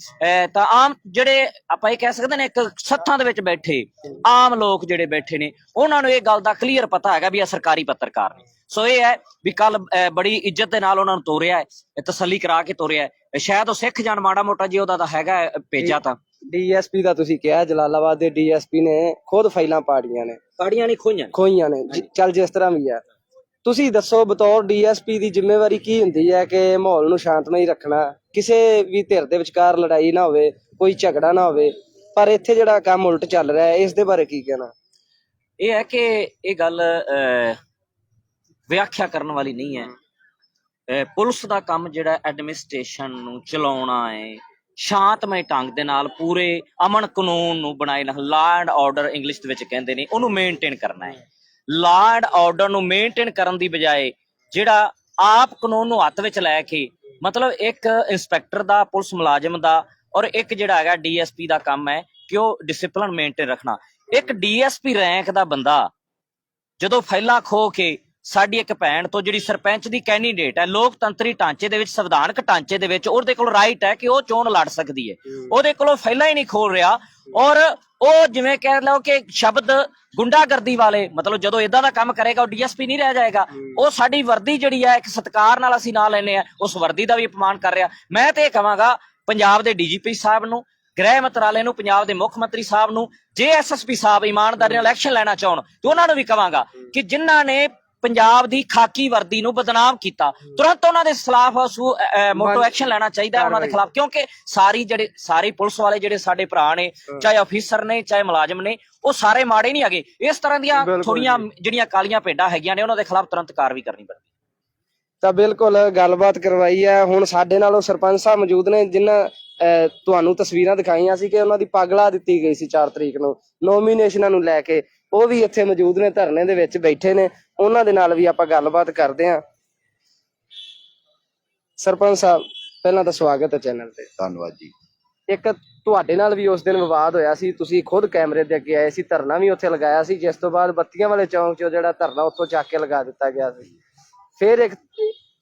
ਤਾਂ ਆਮ ਜਿਹੜੇ ਆਪਾਂ ਇਹ ਕਹਿ ਸਕਦੇ ਨੇ ਇੱਕ ਸੱਥਾਂ ਦੇ ਵਿੱਚ ਬੈਠੇ ਆਮ ਲੋਕ ਜਿਹੜੇ ਬੈਠੇ ਨੇ ਉਹਨਾਂ ਨੂੰ ਇਹ ਗੱਲ ਦਾ ਕਲੀਅਰ ਪਤਾ ਹੈਗਾ ਵੀ ਇਹ ਸਰਕਾਰੀ ਪੱਤਰਕਾਰ ਨੇ। ਸੋ ਇਹ ਹੈ ਵੀ ਕੱਲ ਬੜੀ ਇੱਜ਼ਤ ਦੇ ਨਾਲ ਉਹਨਾਂ ਨੂੰ ਤੋਰਿਆ ਹੈ ਤਸੱਲੀ ਕਰਾ ਕੇ ਤੋਰਿਆ ਹੈ। ਸ਼ਾਇਦ ਉਹ ਸਿੱਖ ਜਾਣ ਮਾੜਾ ਮੋਟਾ ਜੀ ਉਹਦਾ ਤਾਂ ਹੈਗਾ ਭੇਜਾ ਤਾਂ। ਡੀਐਸਪੀ ਦਾ ਤੁਸੀਂ ਕਿਹਾ ਜਲਾਲਾਬਾਦ ਦੇ ਡੀਐਸਪੀ ਨੇ ਖੁਦ ਫਾਈਲਾਂ ਪਾੜੀਆਂ ਨੇ। ਕਾੜੀਆਂ ਨਹੀਂ ਖੋਈਆਂ ਖੋਈਆਂ ਨੇ। ਚੱਲ ਜਿਸ ਤਰ੍ਹਾਂ ਵੀ ਆ ਤੁਸੀਂ ਦੱਸੋ ਬਤੌਰ ਡੀਐਸਪੀ ਦੀ ਜ਼ਿੰਮੇਵਾਰੀ ਕੀ ਹੁੰਦੀ ਹੈ ਕਿ ਮਾਹੌਲ ਨੂੰ ਸ਼ਾਂਤਮਈ ਰੱਖਣਾ? ਕਿਸੇ ਵੀ ਧਿਰ ਦੇ ਵਿਚਕਾਰ ਲੜਾਈ ਨਾ ਹੋਵੇ ਕੋਈ ਝਗੜਾ ਨਾ ਹੋਵੇ ਪਰ ਇੱਥੇ ਜਿਹੜਾ ਕੰਮ ਉਲਟ ਚੱਲ ਰਿਹਾ ਹੈ ਇਸ ਦੇ ਬਾਰੇ ਕੀ ਕਹਿਣਾ? ਇਹ ਹੈ ਕਿ ਇਹ ਗੱਲ ਵਿਆਖਿਆ ਕਰਨ ਵਾਲੀ ਨਹੀਂ ਹੈ। ਪੁਲਿਸ ਦਾ ਕੰਮ ਜਿਹੜਾ ਐਡਮਿਨਿਸਟ੍ਰੇਸ਼ਨ ਨੂੰ ਚਲਾਉਣਾ ਹੈ ਸ਼ਾਂਤਮਈ ਢੰਗ ਦੇ ਨਾਲ ਪੂਰੇ ਅਮਨ ਕਾਨੂੰਨ ਨੂੰ ਬਣਾਏ ਰੱਖ ਲਾ ਐਂਡ ਆਰਡਰ ਇੰਗਲਿਸ਼ ਦੇ ਵਿੱਚ ਕਹਿੰਦੇ ਨੇ ਉਹਨੂੰ ਮੇਨਟੇਨ ਕਰਨਾ ਹੈ। ਲਾ ਐਂਡ ਆਰਡਰ ਨੂੰ ਮੇਨਟੇਨ ਕਰਨ ਦੀ ਬਜਾਏ ਜਿਹੜਾ ਆਪ ਕਾਨੂੰਨ ਨੂੰ ਹੱਥ ਵਿੱਚ ਲੈ ਕੇ ਮਤਲਬ ਇੱਕ ਇੰਸਪੈਕਟਰ ਦਾ ਪੁਲਿਸ ਮੁਲਾਜ਼ਮ ਦਾ ਔਰ ਇੱਕ ਜਿਹੜਾ ਹੈਗਾ ਡੀਐਸਪੀ ਦਾ ਕੰਮ ਹੈ ਕਿ ਉਹ ਡਿਸਪਲਿਨ ਮੇਨਟੇਨ ਰੱਖਣਾ। ਇੱਕ ਡੀਐਸਪੀ ਰੈਂਕ ਦਾ ਬੰਦਾ ਜਦੋਂ ਫੈਲਾ ਖੋ ਕੇ ਸਾਡੀ ਇੱਕ ਭੈਣ ਤੋਂ ਜਿਹੜੀ ਸਰਪੰਚ ਦੀ ਕੈਂਡੀਡੇਟ ਹੈ ਲੋਕਤੰਤਰੀ ਢਾਂਚੇ ਦੇ ਵਿੱਚ ਸੰਵਿਧਾਨਕ ਢਾਂਚੇ ਦੇ ਵਿੱਚ ਉਹਦੇ ਕੋਲ ਰਾਈਟ ਹੈ ਕਿ ਉਹ ਚੋਣ ਲੜ ਸਕਦੀ ਹੈ। ਉਹਦੇ ਕੋਲੋਂ ਫੈਲਾ ਹੀ ਨਹੀਂ ਖੋਲ ਰਿਹਾ ਔਰ ਉਹ ਜਿਵੇਂ ਕਹਿ ਲਓ ਕਿ ਸ਼ਬਦ ਗੁੰਡਾਗਰਦੀ ਵਾਲੇ ਮਤਲਬ ਜਦੋਂ ਇਦਾਂ ਦਾ ਕੰਮ ਕਰੇਗਾ ਉਹ ਡੀਐਸਪੀ ਨਹੀਂ ਰਹਿ ਜਾਏਗਾ। ਉਹ ਸਾਡੀ ਵਰਦੀ ਜਿਹੜੀ ਹੈ ਇੱਕ ਸਤਕਾਰ ਨਾਲ ਅਸੀਂ ਨਾਲ ਲੈਨੇ ਆ ਉਸ ਵਰਦੀ ਦਾ ਵੀ ਅਪਮਾਨ ਕਰ ਰਿਹਾ। ਮੈਂ ਤੇ ਇਹ ਕਹਾਂਗਾ ਪੰਜਾਬ ਦੇ ਡੀਜੀਪੀ ਸਾਹਿਬ ਨੂੰ ਗ੍ਰਹਿ ਮੰਤਰਾਲੇ ਨੂੰ ਪੰਜਾਬ ਦੇ ਮੁੱਖ ਮੰਤਰੀ ਸਾਹਿਬ ਨੂੰ ਜੇ ਐਸਐਸਪੀ ਸਾਹਿਬ ਇਮਾਨਦਾਰੀ ਨਾਲ ਐਕਸ਼ਨ ਲੈਣਾ ਚਾਹਣ ਤੇ ਉਹਨਾਂ ਨੂੰ ਵੀ ਕਵਾਂਗਾ ਕਿ ਜਿਨ੍ਹਾਂ ਨੇ ਪੰਜਾਬ ਦੀ ਖਾਕੀ ਵਰਦੀ ਨੂੰ ਬਦਨਾਮ ਕੀਤਾ। ਤੁਰੰਤ ਉਹਨਾਂ ਦੇ ਖਿਲਾਫ ਮੋਟੋ ਐਕਸ਼ਨ ਲੈਣਾ ਚਾਹੀਦਾ ਉਹਨਾਂ ਦੇ ਖਿਲਾਫ ਕਿਉਂਕਿ ਸਾਰੀ ਜਿਹੜੇ ਸਾਰੇ ਪੁਲਿਸ ਵਾਲੇ ਜਿਹੜੇ ਸਾਡੇ ਭਰਾ ਨੇ ਚਾਹੇ ਅਫੀਸਰ ਨੇ ਚਾਹੇ ਮੁਲਾਜ਼ਮ ਨੇ ਉਹ ਸਾਰੇ ਮਾੜੇ ਨਹੀਂ ਹੈਗੇ। ਇਸ ਤਰ੍ਹਾਂ ਦੀਆਂ ਥੋੜੀਆਂ ਜਿਹੜੀਆਂ ਕਾਲੀਆਂ ਭੇਡਾਂ ਹੈਗੀਆਂ ਨੇ ਉਹਨਾਂ ਦੇ ਖਿਲਾਫ ਤੁਰੰਤ ਕਾਰਵਾਈ ਕਰਨੀ ਪੈਂਦੀ। ਤਾਂ ਬਿਲਕੁਲ ਗੱਲਬਾਤ ਕਰਵਾਈ ਹੈ। ਹੁਣ ਸਾਡੇ ਨਾਲ ਉਹ ਸਰਪੰਚ ਸਾਹਿਬ ਮੌਜੂਦ ਨੇ ਜਿਨ੍ਹਾਂ ਤੁਹਾਨੂੰ ਤਸਵੀਰਾਂ ਦਿਖਾਈਆਂ ਸੀ ਕਿ ਉਹਨਾਂ ਦੀ ਪਗਲਾ ਦਿੱਤੀ ਗਈ ਸੀ 4 ਤਰੀਕ ਨੂੰ ਨੋਮੀਨੇਸ਼ਨਾਂ ਨੂੰ ਲੈ ਕੇ। ਉਹ ਵੀ ਇੱਥੇ ਮੌਜੂਦ ਨੇ ਧਰਨੇ ਦੇ ਵਿੱਚ ਬੈਠੇ ਨੇ। ਉਹਨਾਂ ਦੇ ਨਾਲ ਵੀ ਆਪਾਂ ਗੱਲਬਾਤ ਕਰਦੇ ਹਾਂ। ਸਰਪੰਚ ਸਾਹਿਬ ਪਹਿਲਾਂ ਤਾਂ ਸਵਾਗਤ ਹੈ ਚੈਨਲ ਤੇ। ਧੰਨਵਾਦ ਜੀ। ਇੱਕ ਤੁਹਾਡੇ ਨਾਲ ਵੀ ਉਸ ਦਿਨ ਵਿਵਾਦ ਹੋਇਆ ਸੀ। ਤੁਸੀਂ ਖੁਦ ਕੈਮਰੇ ਦੇ ਅੱਗੇ ਆਏ ਸੀ ਧਰਨਾ ਵੀ ਉੱਥੇ ਲਗਾਇਆ ਸੀ ਜਿਸ ਤੋਂ ਬਾਅਦ ਬੱਤੀਆਂ ਵਾਲੇ ਚੌਂਕ 'ਚੋਂ ਜਿਹੜਾ ਧਰਨਾ ਉੱਥੋਂ ਚੱਕ ਕੇ ਲਗਾ ਦਿੱਤਾ ਗਿਆ ਸੀ। ਫਿਰ ਇੱਕ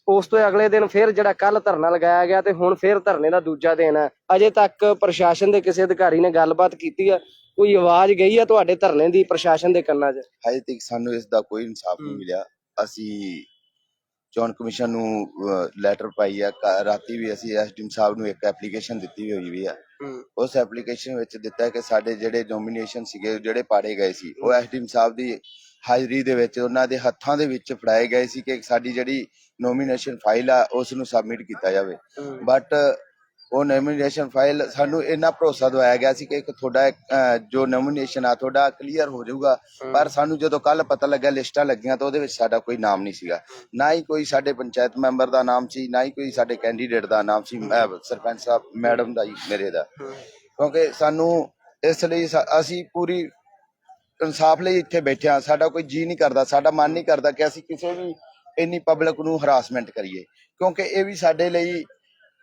ਉਸ ਤੋਂ ਅਗਲੇ ਦਿਨ ਫਿਰ ਜਿਹੜਾ ਕੱਲ ਧਰਨਾ ਲਗਾਇਆ ਗਿਆ ਤੇ ਹੁਣ ਫਿਰ ਧਰਨੇ ਦਾ ਦੂਜਾ ਦਿਨ ਹੈ। ਅਜੇ ਤੱਕ ਪ੍ਰਸ਼ਾਸਨ ਦੇ ਕਿਸੇ ਅਧਿਕਾਰੀ ਨੇ ਗੱਲਬਾਤ ਕੀਤੀ ਆ ਕੋਈ ਆਵਾਜ਼ ਗਈ ਆ ਤੁਹਾਡੇ ਧਰਨੇ ਦੀ ਪ੍ਰਸ਼ਾਸਨ ਦੇ ਕੰਨਾਂ 'ਚ? ਹਜੇ ਤੱਕ ਸਾਨੂੰ ਇਸ ਦਾ ਕੋਈ ਇਨਸਾਫ ਨਹੀਂ। ਮਿਲਿਆ। ਅਸੀਂ ਚੋਣ ਕਮਿਸ਼ਨ ਨੂੰ ਲੈਟਰ ਪਾਈ ਆ। ਰਾਤੀ ਵੀ ਅਸੀਂ ਐਸਡੀਐਮ ਸਾਹਿਬ ਨੂੰ ਇੱਕ ਐਪਲੀਕੇਸ਼ਨ ਦਿੱਤੀ ਹੋਈ ਵੀ ਆ। ਉਸ ਐਪਲੀਕੇਸ਼ਨ ਵਿੱਚ ਦਿੱਤਾ ਕਿ ਸਾਡੇ ਜਿਹੜੇ ਨੋਮੀਨੇਸ਼ਨ ਸੀਗੇ ਜਿਹੜੇ ਪਾੜੇ ਗਏ ਸੀ ਉਹ ਐਸਡੀਐਮ ਸਾਹਿਬ ਦੀ ਹਾਜ਼ਰੀ ਦੇ ਵਿੱਚ ਉਹਨਾਂ ਦੇ ਹੱਥਾਂ ਦੇ ਵਿੱਚ ਫੜਾਏ ਗਏ ਸੀ ਕਿ ਸਾਡੀ ਜਿਹੜੀ ਨੋਮੀਨੇਸ਼ਨ ਫਾਈਲ ਆ ਉਸ ਨੂੰ ਸਬਮਿਟ ਕੀਤਾ ਜਾਵੇ। ਬਟ ਉਹ ਨੋਮੀਨੇਸ਼ਨ ਫਾਈਲ ਸਾਨੂੰ ਇੰਨਾ ਭਰੋਸਾ ਦਵਾਇਆ ਗਿਆ ਸੀ ਕਿ ਇੱਕ ਤੁਹਾਡਾ ਅਹ, ਜੋ ਨੋਮੀਨੇਸ਼ਨ ਆ ਤੁਹਾਡਾ ਕਲੀਅਰ ਹੋ ਜਾਊਗਾ। ਪਰ ਸਾਨੂੰ ਜਦੋਂ ਕੱਲ ਪਤਾ ਲੱਗਾ ਲਿਸਟਾਂ ਲੱਗੀਆਂ ਤਾਂ ਉਹਦੇ ਵਿੱਚ ਸਾਡਾ ਕੋਈ ਨਾਮ ਨਹੀਂ ਸੀਗਾ। ਨਾ ਹੀ ਕੋਈ ਸਾਡੇ ਪੰਚਾਇਤ ਮੈਂਬਰ ਦਾ ਨਾਮ ਸੀ ਨਾ ਹੀ ਕੋਈ ਸਾਡੇ ਕੈਂਡੀਡੇਟ ਦਾ ਨਾਮ ਸੀ ਅਹ, ਸਰਪੰਚ ਸਾਹਿਬ ਮੈਡਮ ਦਾ ਹੀ ਮੇਰੇ ਦਾ। ਕਿਉਂਕਿ ਸਾਨੂੰ ਇਸ ਲਈ ਸਾ- ਅਸੀਂ ਪੂਰੀ ਇਨਸਾਫ ਲਈ ਇੱਥੇ ਬੈਠੇ ਹਾਂ। ਸਾਡਾ ਕੋਈ ਜੀ ਨਹੀਂ ਕਰਦਾ ਸਾਡਾ ਮਨ ਨਹੀਂ ਕਰਦਾ ਕਿ ਅਸੀਂ ਕਿਸੇ ਵੀ ਇੰਨੀ ਪਬਲਿਕ ਨੂੰ ਹਰਾਸਮੈਂਟ ਕਰੀਏ। ਕਿਉਂਕਿ ਇਹ ਵੀ ਸਾਡੇ ਲਈ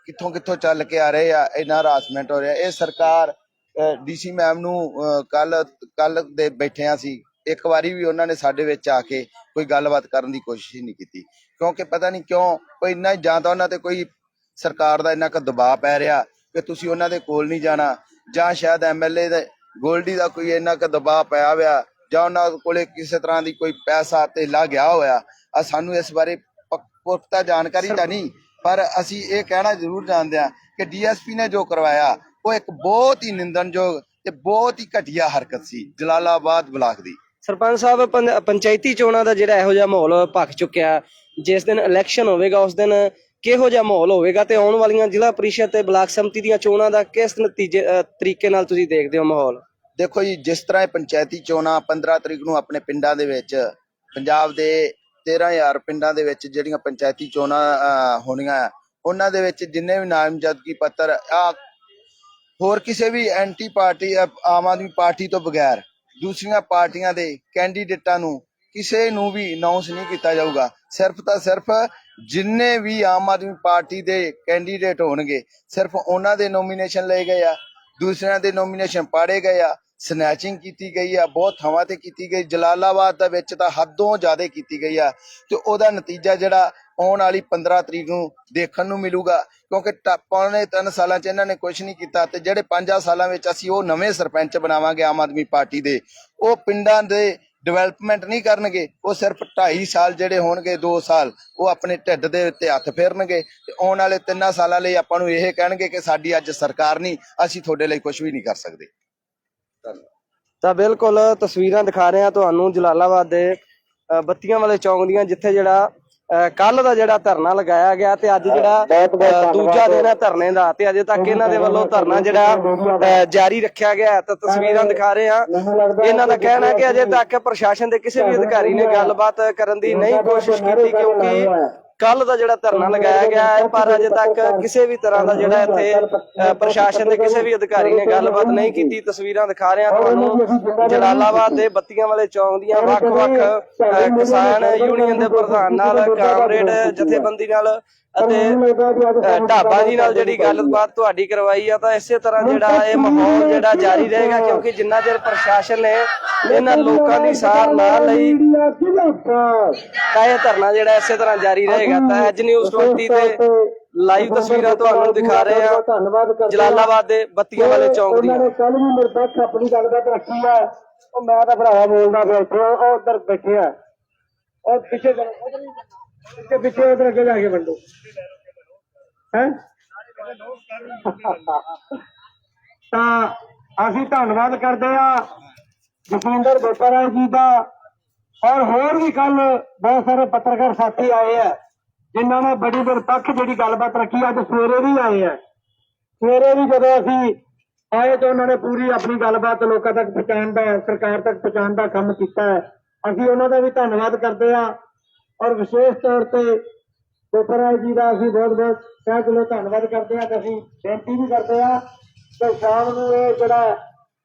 ਕਿੱਥੋਂ ਕਿੱਥੋਂ ਚੱਲ ਕੇ ਆ ਰਹੇ ਆ, ਇੰਨਾ ਹਰਾਸਮੈਂਟ ਹੋ ਰਿਹਾ। ਇਹ ਸਰਕਾਰ ਡੀਸੀ ਮੈਮ ਨੂੰ ਕੱਲ ਕੱਲ ਦੇ ਬੈਠੇ ਆ ਸੀ ਇੱਕ ਵਾਰੀ ਵੀ ਉਹਨਾਂ ਨੇ ਸਾਡੇ ਵਿੱਚ ਆ ਕੇ ਕੋਈ ਗੱਲਬਾਤ ਕਰਨ ਦੀ ਕੋਸ਼ਿਸ਼ ਹੀ ਨਹੀਂ ਕੀਤੀ। ਕਿਉਂਕਿ ਪਤਾ ਨਹੀਂ ਕਿਉਂ ਕੋਈ ਇੰਨਾ ਜਾਂ ਤਾਂ ਉਹਨਾਂ ਤੇ ਕੋਈ ਸਰਕਾਰ ਦਾ ਇੰਨਾ ਕੁ ਦਬਾਅ ਪੈ ਰਿਹਾ ਕਿ ਤੁਸੀਂ ਉਹਨਾਂ ਦੇ ਕੋਲ ਨਹੀਂ ਜਾਣਾ। ਜਾਂ ਸ਼ਾਇਦ ਐਮਐਲਏ ਦੇ, ਗੋਲਡੀ ਦਾ ਕੋਈ ਇੰਨਾ ਕੁ ਦਬਾਅ ਪਿਆ ਹੋਇਆ ਜਾਂ ਉਹਨਾਂ ਕੋਲੇ ਕਿਸੇ ਤਰ੍ਹਾਂ ਦੀ ਕੋਈ ਪੈਸਾ ਧੇਲਾ ਗਿਆ ਹੋਇਆ ਆ ਸਾਨੂੰ ਇਸ ਬਾਰੇ ਪੁਖਤਾ ਜਾਣਕਾਰੀ ਤਾਂ ਨਹੀਂ, ਪਰ ਅਸੀਂ ਇਹ ਕਹਿਣਾ ਜ਼ਰੂਰ ਜਾਣਦੇ ਹਾਂ ਕਿ ਡੀਐਸਪੀ ਨੇ ਜੋ ਕਰਵਾਇਆ, ਉਹ ਇੱਕ ਬਹੁਤ ਹੀ ਨਿੰਦਣਯੋਗ ਤੇ ਬਹੁਤ ਹੀ ਘਟੀਆ ਹਰਕਤ ਸੀ, ਜਲਾਲਾਬਾਦ ਬਲਾਕ ਦੀ। ਸਰਪੰਚ ਸਾਹਿਬ ਪੰਚਾਇਤੀ ਚੋਣਾਂ ਦਾ ਜਿਹੜਾ ਇਹੋ ਜਿਹਾ ਮਾਹੌਲ ਭਖ ਚੁੱਕਿਆ, ਜਿਸ ਦਿਨ ਇਲੈਕਸ਼ਨ ਹੋਵੇਗਾ, ਉਸ ਦਿਨ ਕਿਹੋ ਜਿਹਾ ਮਾਹੌਲ ਹੋਵੇਗਾ ਤੇ ਆਉਣ ਵਾਲੀਆਂ ਜ਼ਿਲ੍ਹਾ ਪਰਿਸ਼ਦ ਤੇ ਬਲਾਕ ਸੰਮਤੀ ਦੀਆਂ ਚੋਣਾਂ ਦਾ ਕਿਸ ਨਤੀਜੇ ਤਰੀਕੇ ਨਾਲ ਤੁਸੀਂ ਦੇਖਦੇ ਹੋ ਮਾਹੌਲ? ਦੇਖੋ ਜੀ ਜਿਸ ਤਰ੍ਹਾਂ ਇਹ ਪੰਚਾਇਤੀ ਚੋਣਾਂ 15 ਤਰੀਕ ਨੂੰ ਆਪਣੇ ਪਿੰਡਾਂ ਦੇ ਵਿੱਚ ਪੰਜਾਬ ਦੇ 13000 ਪਿੰਡਾਂ ਦੇ ਵਿੱਚ ਜਿਹੜੀਆਂ ਪੰਚਾਇਤੀ ਚੋਣਾਂ ਹੋਣੀਆਂ ਆ, ਉਹਨਾਂ ਦੇ ਵਿੱਚ ਜਿੰਨੇ ਵੀ ਨਾਮਜ਼ਦਗੀ ਪੱਤਰ ਆ ਹੋਰ ਕਿਸੇ ਵੀ anti party Aam Aadmi party ਤੋਂ ਬਗੈਰ ਦੂਸਰੀਆਂ ਪਾਰਟੀਆਂ ਦੇ ਕੈਂਡੀਡੇਟਾਂ ਨੂੰ ਕਿਸੇ ਨੂੰ ਵੀ ਅਨਾਉਂਸ ਨਹੀਂ ਕੀਤਾ ਜਾਊਗਾ। ਸਿਰਫ ਤਾਂ ਸਿਰਫ ਜਿੰਨੇ ਵੀ ਆਮ ਆਦਮੀ ਪਾਰਟੀ ਦੇ ਕੈਂਡੀਡੇਟ ਹੋਣਗੇ ਸਿਰਫ ਉਹਨਾਂ ਦੇ ਨੋਮੀਨੇਸ਼ਨ ਲਏ ਗਏ ਆ। ਦੂਸਰਿਆਂ ਦੇ ਨੋਮੀਨੇਸ਼ਨ ਪਾੜੇ ਗਏ ਆ ਸਨੈਚਿੰਗ ਕੀਤੀ ਗਈ ਆ, ਬਹੁਤ ਥਾਵਾਂ ਤੇ ਕੀਤੀ ਗਈ, ਜਲਾਲਾਬਾਦ ਦੇ ਵਿੱਚ ਤਾਂ ਹੱਦੋਂ ਜ਼ਿਆਦਾ ਕੀਤੀ ਗਈ ਆ। ਤੇ ਉਹਦਾ ਨਤੀਜਾ ਜਿਹੜਾ ਆਉਣ ਵਾਲੀ 15 ਤਰੀਕ ਨੂੰ ਦੇਖਣ ਨੂੰ ਮਿਲੂਗਾ, ਕਿਉਂਕਿ ਟ- ਪੌਣੇ 3 ਸਾਲਾਂ 'ਚ ਇਹਨਾਂ ਨੇ ਕੁਝ ਨਹੀਂ ਕੀਤਾ ਤੇ ਜਿਹੜੇ 5 ਸਾਲਾਂ ਵਿੱਚ ਅਸੀਂ ਉਹ ਨਵੇਂ ਸਰਪੰਚ ਬਣਾਵਾਂਗੇ ਆਮ ਆਦਮੀ ਪਾਰਟੀ ਦੇ, ਉਹ ਪਿੰਡਾਂ ਦੇ ਡਿਵੈਲਪਮੈਂਟ ਨਹੀਂ ਕਰਨਗੇ, ਉਹ ਸਿਰਫ 2.5 ਸਾਲ ਜਿਹੜੇ ਹੋਣਗੇ 2 ਸਾਲ, ਉਹ ਆਪਣੇ ਢਿੱਡ ਦੇ ਉੱਤੇ ਹੱਥ ਫੇਰਨਗੇ ਤੇ ਆਉਣ ਵਾਲੇ 3 ਸਾਲਾਂ ਲਈ ਆਪਾਂ ਨੂੰ ਇਹ ਕਹਿਣਗੇ ਕਿ ਸਾਡੀ ਅੱਜ ਸਰਕਾਰ ਨਹੀਂ, ਅਸੀਂ ਤੁਹਾਡੇ ਲਈ ਕੁਝ ਵੀ ਨਹੀਂ ਕਰ ਸਕਦੇ। ਤਾਂ ਬਿਲਕੁਲ ਤਸਵੀਰਾਂ ਦਿਖਾ ਰਹੇ ਹਾਂ ਤੁਹਾਨੂੰ ਜਲਾਲਾਬਾਦ ਦੇ ਬੱਤੀਆਂ ਵਾਲੇ ਚੌਂਕ ਦੀਆਂ, ਜਿੱਥੇ ਜਿਹੜਾ ਕੱਲ ਦਾ ਜਿਹੜਾ ਧਰਨਾ ਲਗਾਇਆ ਗਿਆ ਤੇ ਅੱਜ ਜਿਹੜਾ ਦੂਜਾ ਦਿਨ ਹੈ ਧਰਨੇ ਦਾ ਤੇ ਅਜੇ ਤੱਕ ਇਹਨਾਂ ਦੇ ਵੱਲੋਂ ਧਰਨਾ ਜਿਹੜਾ ਜਾਰੀ ਰੱਖਿਆ ਗਿਆ। ਤਾਂ ਤਸਵੀਰਾਂ ਦਿਖਾ ਰਹੇ ਹਾਂ। ਇਹਨਾਂ ਦਾ ਕਹਿਣਾ ਹੈ ਕਿ ਅਜੇ ਤੱਕ ਪ੍ਰਸ਼ਾਸਨ ਦੇ ਕਿਸੇ ਵੀ ਅਧਿਕਾਰੀ ਨੇ ਗੱਲਬਾਤ ਕਰਨ ਦੀ ਨਹੀਂ ਕੋਸ਼ਿਸ਼ ਕੀਤੀ ਕਿਉਂਕਿ ਕੱਲ ਦਾ ਜਿਹੜਾ ਧਰਨਾ ਲਗਾਇਆ ਗਿਆ ਹੈ ਪਰ ਅਜੇ ਤੱਕ ਕਿਸੇ ਵੀ ਤਰ੍ਹਾਂ ਦਾ ਜਿਹੜਾ ਇੱਥੇ ਪ੍ਰਸ਼ਾਸਨ ਦੇ ਕਿਸੇ ਵੀ ਅਧਿਕਾਰੀ ਨੇ ਗੱਲਬਾਤ ਨਹੀਂ ਕੀਤੀ ਤਸਵੀਰਾਂ ਦਿਖਾ ਰਹੇ ਤੁਹਾਨੂੰ। ਜਲਾਲਾਬਾਦ ਦੇ ਬੱਤੀਆਂ ਵਾਲੇ ਚੌਂਕ ਦੀਆਂ ਵੱਖ-ਵੱਖ ਕਿਸਾਨ ਯੂਨੀਅਨ ਦੇ ਪ੍ਰਧਾਨ ਨਾਲ ਕਾਮਰੇਡ ਜਥੇਬੰਦੀ ਨਾਲ ਅਤੇ ਢਾਬਾ ਜੀ ਨਾਲ ਜਿਹੜੀ ਗੱਲਬਾਤ ਤੁਹਾਡੀ ਕਰਵਾਈ ਆ ਤਾਂ ਇਸੇ ਤਰ੍ਹਾਂ ਜਿਹੜਾ ਇਹ ਮਾਹੌਲ ਜਿਹੜਾ ਜਾਰੀ ਰਹੇਗਾ ਕਿਉਂਕਿ ਜਿੰਨਾ ਚਿਰ ਪ੍ਰਸ਼ਾਸਨ ਨੇ ਇਹਨਾਂ ਲੋਕਾਂ ਦੀ ਸਾਰ ਨਾ ਲਈ ਤਾਂ ਇਹ ਧਰਨਾ ਜਿਹੜਾ ਇਸੇ ਤਰ੍ਹਾਂ ਜਾਰੀ ਰਹੇਗਾ ਤਾਂ ਐਜ ਨਿਊਜ਼ 20 ਤੇ ਲਾਈਵ ਤਸਵੀਰਾਂ ਤੁਹਾਨੂੰ ਦਿਖਾ ਰਹੇ ਹਾਂ ਧੰਨਵਾਦ ਕਰਦੇ ਜਲਾਲਾਬਾਦ ਦੇ ਬੱਤੀਆਂ ਵਾਲੇ ਚੌਂਕ ਉਹਨਾਂ ਦੀਆਂ ਨੇ ਕੱਲ ਵੀ ਨਿਰਪੱਖ ਆਪਣੀ ਗੱਲਬਾਤ ਰੱਖੀ ਆ। ਉਹ ਮੈਂ ਤਾਂ ਭਰਾਵਾ ਬੋਲਦਾ ਇੱਥੇ ਉਹ ਉਧਰ ਬੈਠੇ ਆ। ਉਹ ਪਿੱਛੇ ਚਲੋ। ਪਿੱਛੇ ਪਿੱਛੇ ਉਧਰ ਅੱਗੇ ਜਾ ਕੇ ਵੰਡੋ। ਹੈ? ਤਾਂ ਅਸੀਂ ਧੰਨਵਾਦ ਕਰਦੇ ਆ ਜਸਵਿੰਦਰ ਬੋਪਰਾ ਜੀ ਦਾ ਔਰ ਹੋਰ ਵੀ ਕੱਲ ਬਹੁਤ ਸਾਰੇ ਪੱਤਰਕਾਰ ਸਾਥੀ ਆਏ ਆ, ਜਿਨ੍ਹਾਂ ਨੇ ਬੜੀ ਨਿਰਪੱਖ ਜਿਹੜੀ ਗੱਲਬਾਤ ਰੱਖੀ, ਅੱਜ ਸਵੇਰੇ ਵੀ ਆਏ ਆ। ਸਵੇਰੇ ਵੀ ਜਦੋਂ ਅਸੀਂ ਆਏ ਤਾਂ ਉਹਨਾਂ ਨੇ ਪੂਰੀ ਆਪਣੀ ਗੱਲਬਾਤ ਲੋਕਾਂ ਤੱਕ ਪਹੁੰਚਾਉਣ ਦਾ, ਸਰਕਾਰ ਤੱਕ ਪਹੁੰਚਾਉਣ ਦਾ ਕੰਮ ਕੀਤਾ ਹੈ। ਅਸੀਂ ਉਹਨਾਂ ਦਾ ਵੀ ਧੰਨਵਾਦ ਕਰਦੇ ਹਾਂ ਔਰ ਵਿਸ਼ੇਸ਼ ਤੌਰ ਤੇ ਗੋਪਰਾਜ ਜੀ ਦਾ ਅਸੀਂ ਬਹੁਤ ਬਹੁਤ ਕਹਿ ਦਿਲੋਂ ਧੰਨਵਾਦ ਕਰਦੇ ਹਾਂ ਤੇ ਅਸੀਂ ਬੇਨਤੀ ਵੀ ਕਰਦੇ ਹਾਂ ਕਿ ਸ਼ਾਮ ਨੂੰ ਇਹ ਜਿਹੜਾ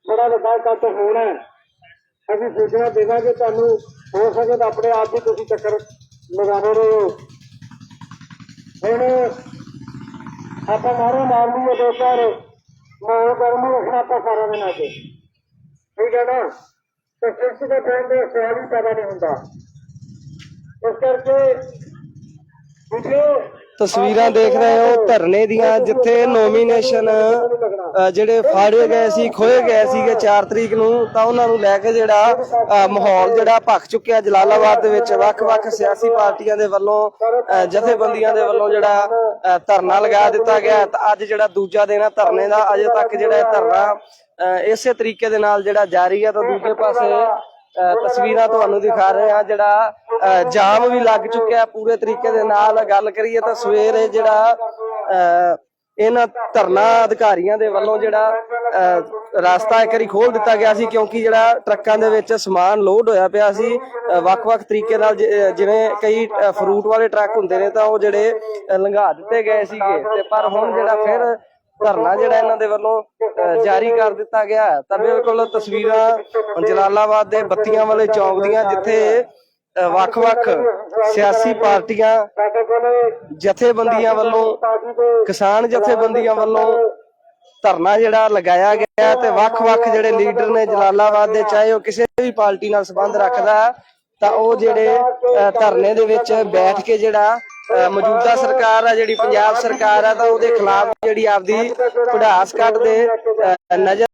ਬੜਾ ਵੱਡਾ ਇਕੱਠ ਹੋਣਾ ਅਸੀਂ ਸੂਚਨਾ ਦੇਵਾਂਗੇ ਤੁਹਾਨੂੰ, ਹੋ ਸਕੇ ਤਾਂ ਆਪਣੇ ਆਪ ਵੀ ਤੁਸੀਂ ਚੱਕਰ ਲਗਾਉਂਦੇ ਰਹੋ। ਹੁਣ ਆਪਾਂ ਮਾਰੋ ਮਾਰ ਲਈਏ ਦੋ ਚਾਰ, ਮਾਹੌਲ ਗਰਮ ਰੱਖਣਾ ਆਪਾਂ ਸਾਰਾ ਦਿਨ ਅੱਜ ਠੀਕ ਹੈ ਨਾ? ਤੇ ਸਿਰਫ ਦੇ ਟਾਈਮ ਦੇ ਸਵਾਲ ਹੀ ਪੈਦਾ ਨਹੀਂ ਹੁੰਦਾ। ਇਸ ਕਰਕੇ ਤਸਵੀਰਾਂ ਦੇਖ ਰਹੇ ਹੋ, ਧਰਨੇ ਦੀਆਂ ਜਿੱਥੇ ਨੋਮੀਨੇਸ਼ਨ ਜਿਹੜੇ ਫਾੜੇ ਗਏ ਸੀ, ਖੋਏ ਗਏ ਸੀਗੇ 4 ਤਰੀਕ ਨੂੰ, ਤਾਂ ਉਹਨਾਂ ਨੂੰ ਲੈ ਕੇ ਜਿਹੜਾ ਮਾਹੌਲ ਜਿਹੜਾ ਭਖ ਚੁੱਕਿਆ ਜਲਾਲਾਬਾਦ ਦੇ ਵਿੱਚ, ਵੱਖ-ਵੱਖ ਸਿਆਸੀ ਪਾਰਟੀਆਂ ਦੇ ਵੱਲੋਂ ਜਥੇਬੰਦੀਆਂ ਦੇ ਵੱਲੋਂ ਜਿਹੜਾ ਧਰਨਾ ਲਗਾ ਦਿੱਤਾ ਗਿਆ ਤਾਂ ਅੱਜ ਜਿਹੜਾ ਦੂਜਾ ਦਿਨ ਹੈ ਧਰਨੇ ਦਾ, ਅਜੇ ਤੱਕ ਜਿਹੜਾ ਧਰਨਾ ਇਸੇ ਤਰੀਕੇ ਦੇ ਨਾਲ ਜਿਹੜਾ ਜਾਰੀ ਹੈ, ਤਾਂ ਦੂਜੇ ਪਾਸੇ ਤਸਵੀਰਾਂ ਤੁਹਾਨੂੰ ਦਿਖਾ ਰਹੇ ਹਾਂ ਜਿਹੜਾ ਜਾਮ ਵੀ ਲੱਗ ਚੁੱਕਿਆ ਪੂਰੇ ਤਰੀਕੇ ਦੇ ਨਾਲ। ਗੱਲ ਕਰੀਏ ਤਾਂ ਸਵੇਰੇ ਜਿਹੜਾ ਇਹਨਾਂ ਧਰਨਾ ਅਧਿਕਾਰੀਆਂ ਦੇ ਵੱਲੋਂ ਜਿਹੜਾ ਅ, ਰਸਤਾ ਇੱਕ ਵਾਰੀ ਖੋਲ ਦਿੱਤਾ ਗਿਆ ਸੀ ਕਿਉਂਕਿ ਜਿਹੜਾ ਟਰੱਕਾਂ ਦੇ ਵਿੱਚ ਸਮਾਨ ਲੋਡ ਹੋਇਆ ਪਿਆ ਸੀ। ਵੱਖ-ਵੱਖ ਤਰੀਕੇ ਨਾਲ ਜਿਵੇਂ ਕਈ ਫਰੂਟ ਵਾਲੇ ਟਰੱਕ ਹੁੰਦੇ ਨੇ ਤਾਂ ਉਹ ਜਿਹੜੇ ਲੰਘਾ ਦਿੱਤੇ ਗਏ ਸੀਗੇ। ਤੇ ਪਰ ਹੁਣ ਜਿਹੜਾ ਫਿਰ ਧਰਨਾ ਜਿਹੜਾ ਇਹਨਾਂ ਦੇ ਵੱਲੋਂ ਜਾਰੀ ਕਰ ਦਿੱਤਾ ਗਿਆ ਹੈ। ਤਾਂ ਬਿਲਕੁਲ ਤਸਵੀਰਾਂ ਜਲਾਲਾਬਾਦ ਦੇ ਬੱਤੀਆਂ ਵਾਲੇ ਚੌਂਕ ਦੀਆਂ ਜਿੱਥੇ ਵੱਖ-ਵੱਖ ਸਿਆਸੀ ਪਾਰਟੀਆਂ ਜਥੇਬੰਦੀਆਂ ਵੱਲੋਂ ਕਿਸਾਨ ਜਥੇਬੰਦੀਆਂ ਵੱਲੋਂ ਧਰਨਾ ਜਿਹੜਾ ਲਗਾਇਆ ਗਿਆ ਤੇ ਵੱਖ-ਵੱਖ ਜਿਹੜੇ ਲੀਡਰ ਨੇ ਜਲਾਲਾਬਾਦ ਦੇ ਚਾਹੇ ਉਹ ਕਿਸੇ ਵੀ ਪਾਰਟੀ ਨਾਲ ਸੰਬੰਧ ਰੱਖਦਾ ਹੈ, ਤਾਂ ਉਹ ਜਿਹੜੇ ਧਰਨੇ ਦੇ ਵਿੱਚ ਬੈਠ ਕੇ ਜਿਹੜਾ ਮੌਜੂਦਾ ਸਰਕਾਰ ਆ, ਜਿਹੜੀ ਪੰਜਾਬ ਸਰਕਾਰ ਆ, ਤਾਂ ਉਹਦੇ ਖਿਲਾਫ ਜਿਹੜੀ ਆਪਦੀ ਪੜਾਸ ਕੱਢਦੇ ਨਜ਼ਰ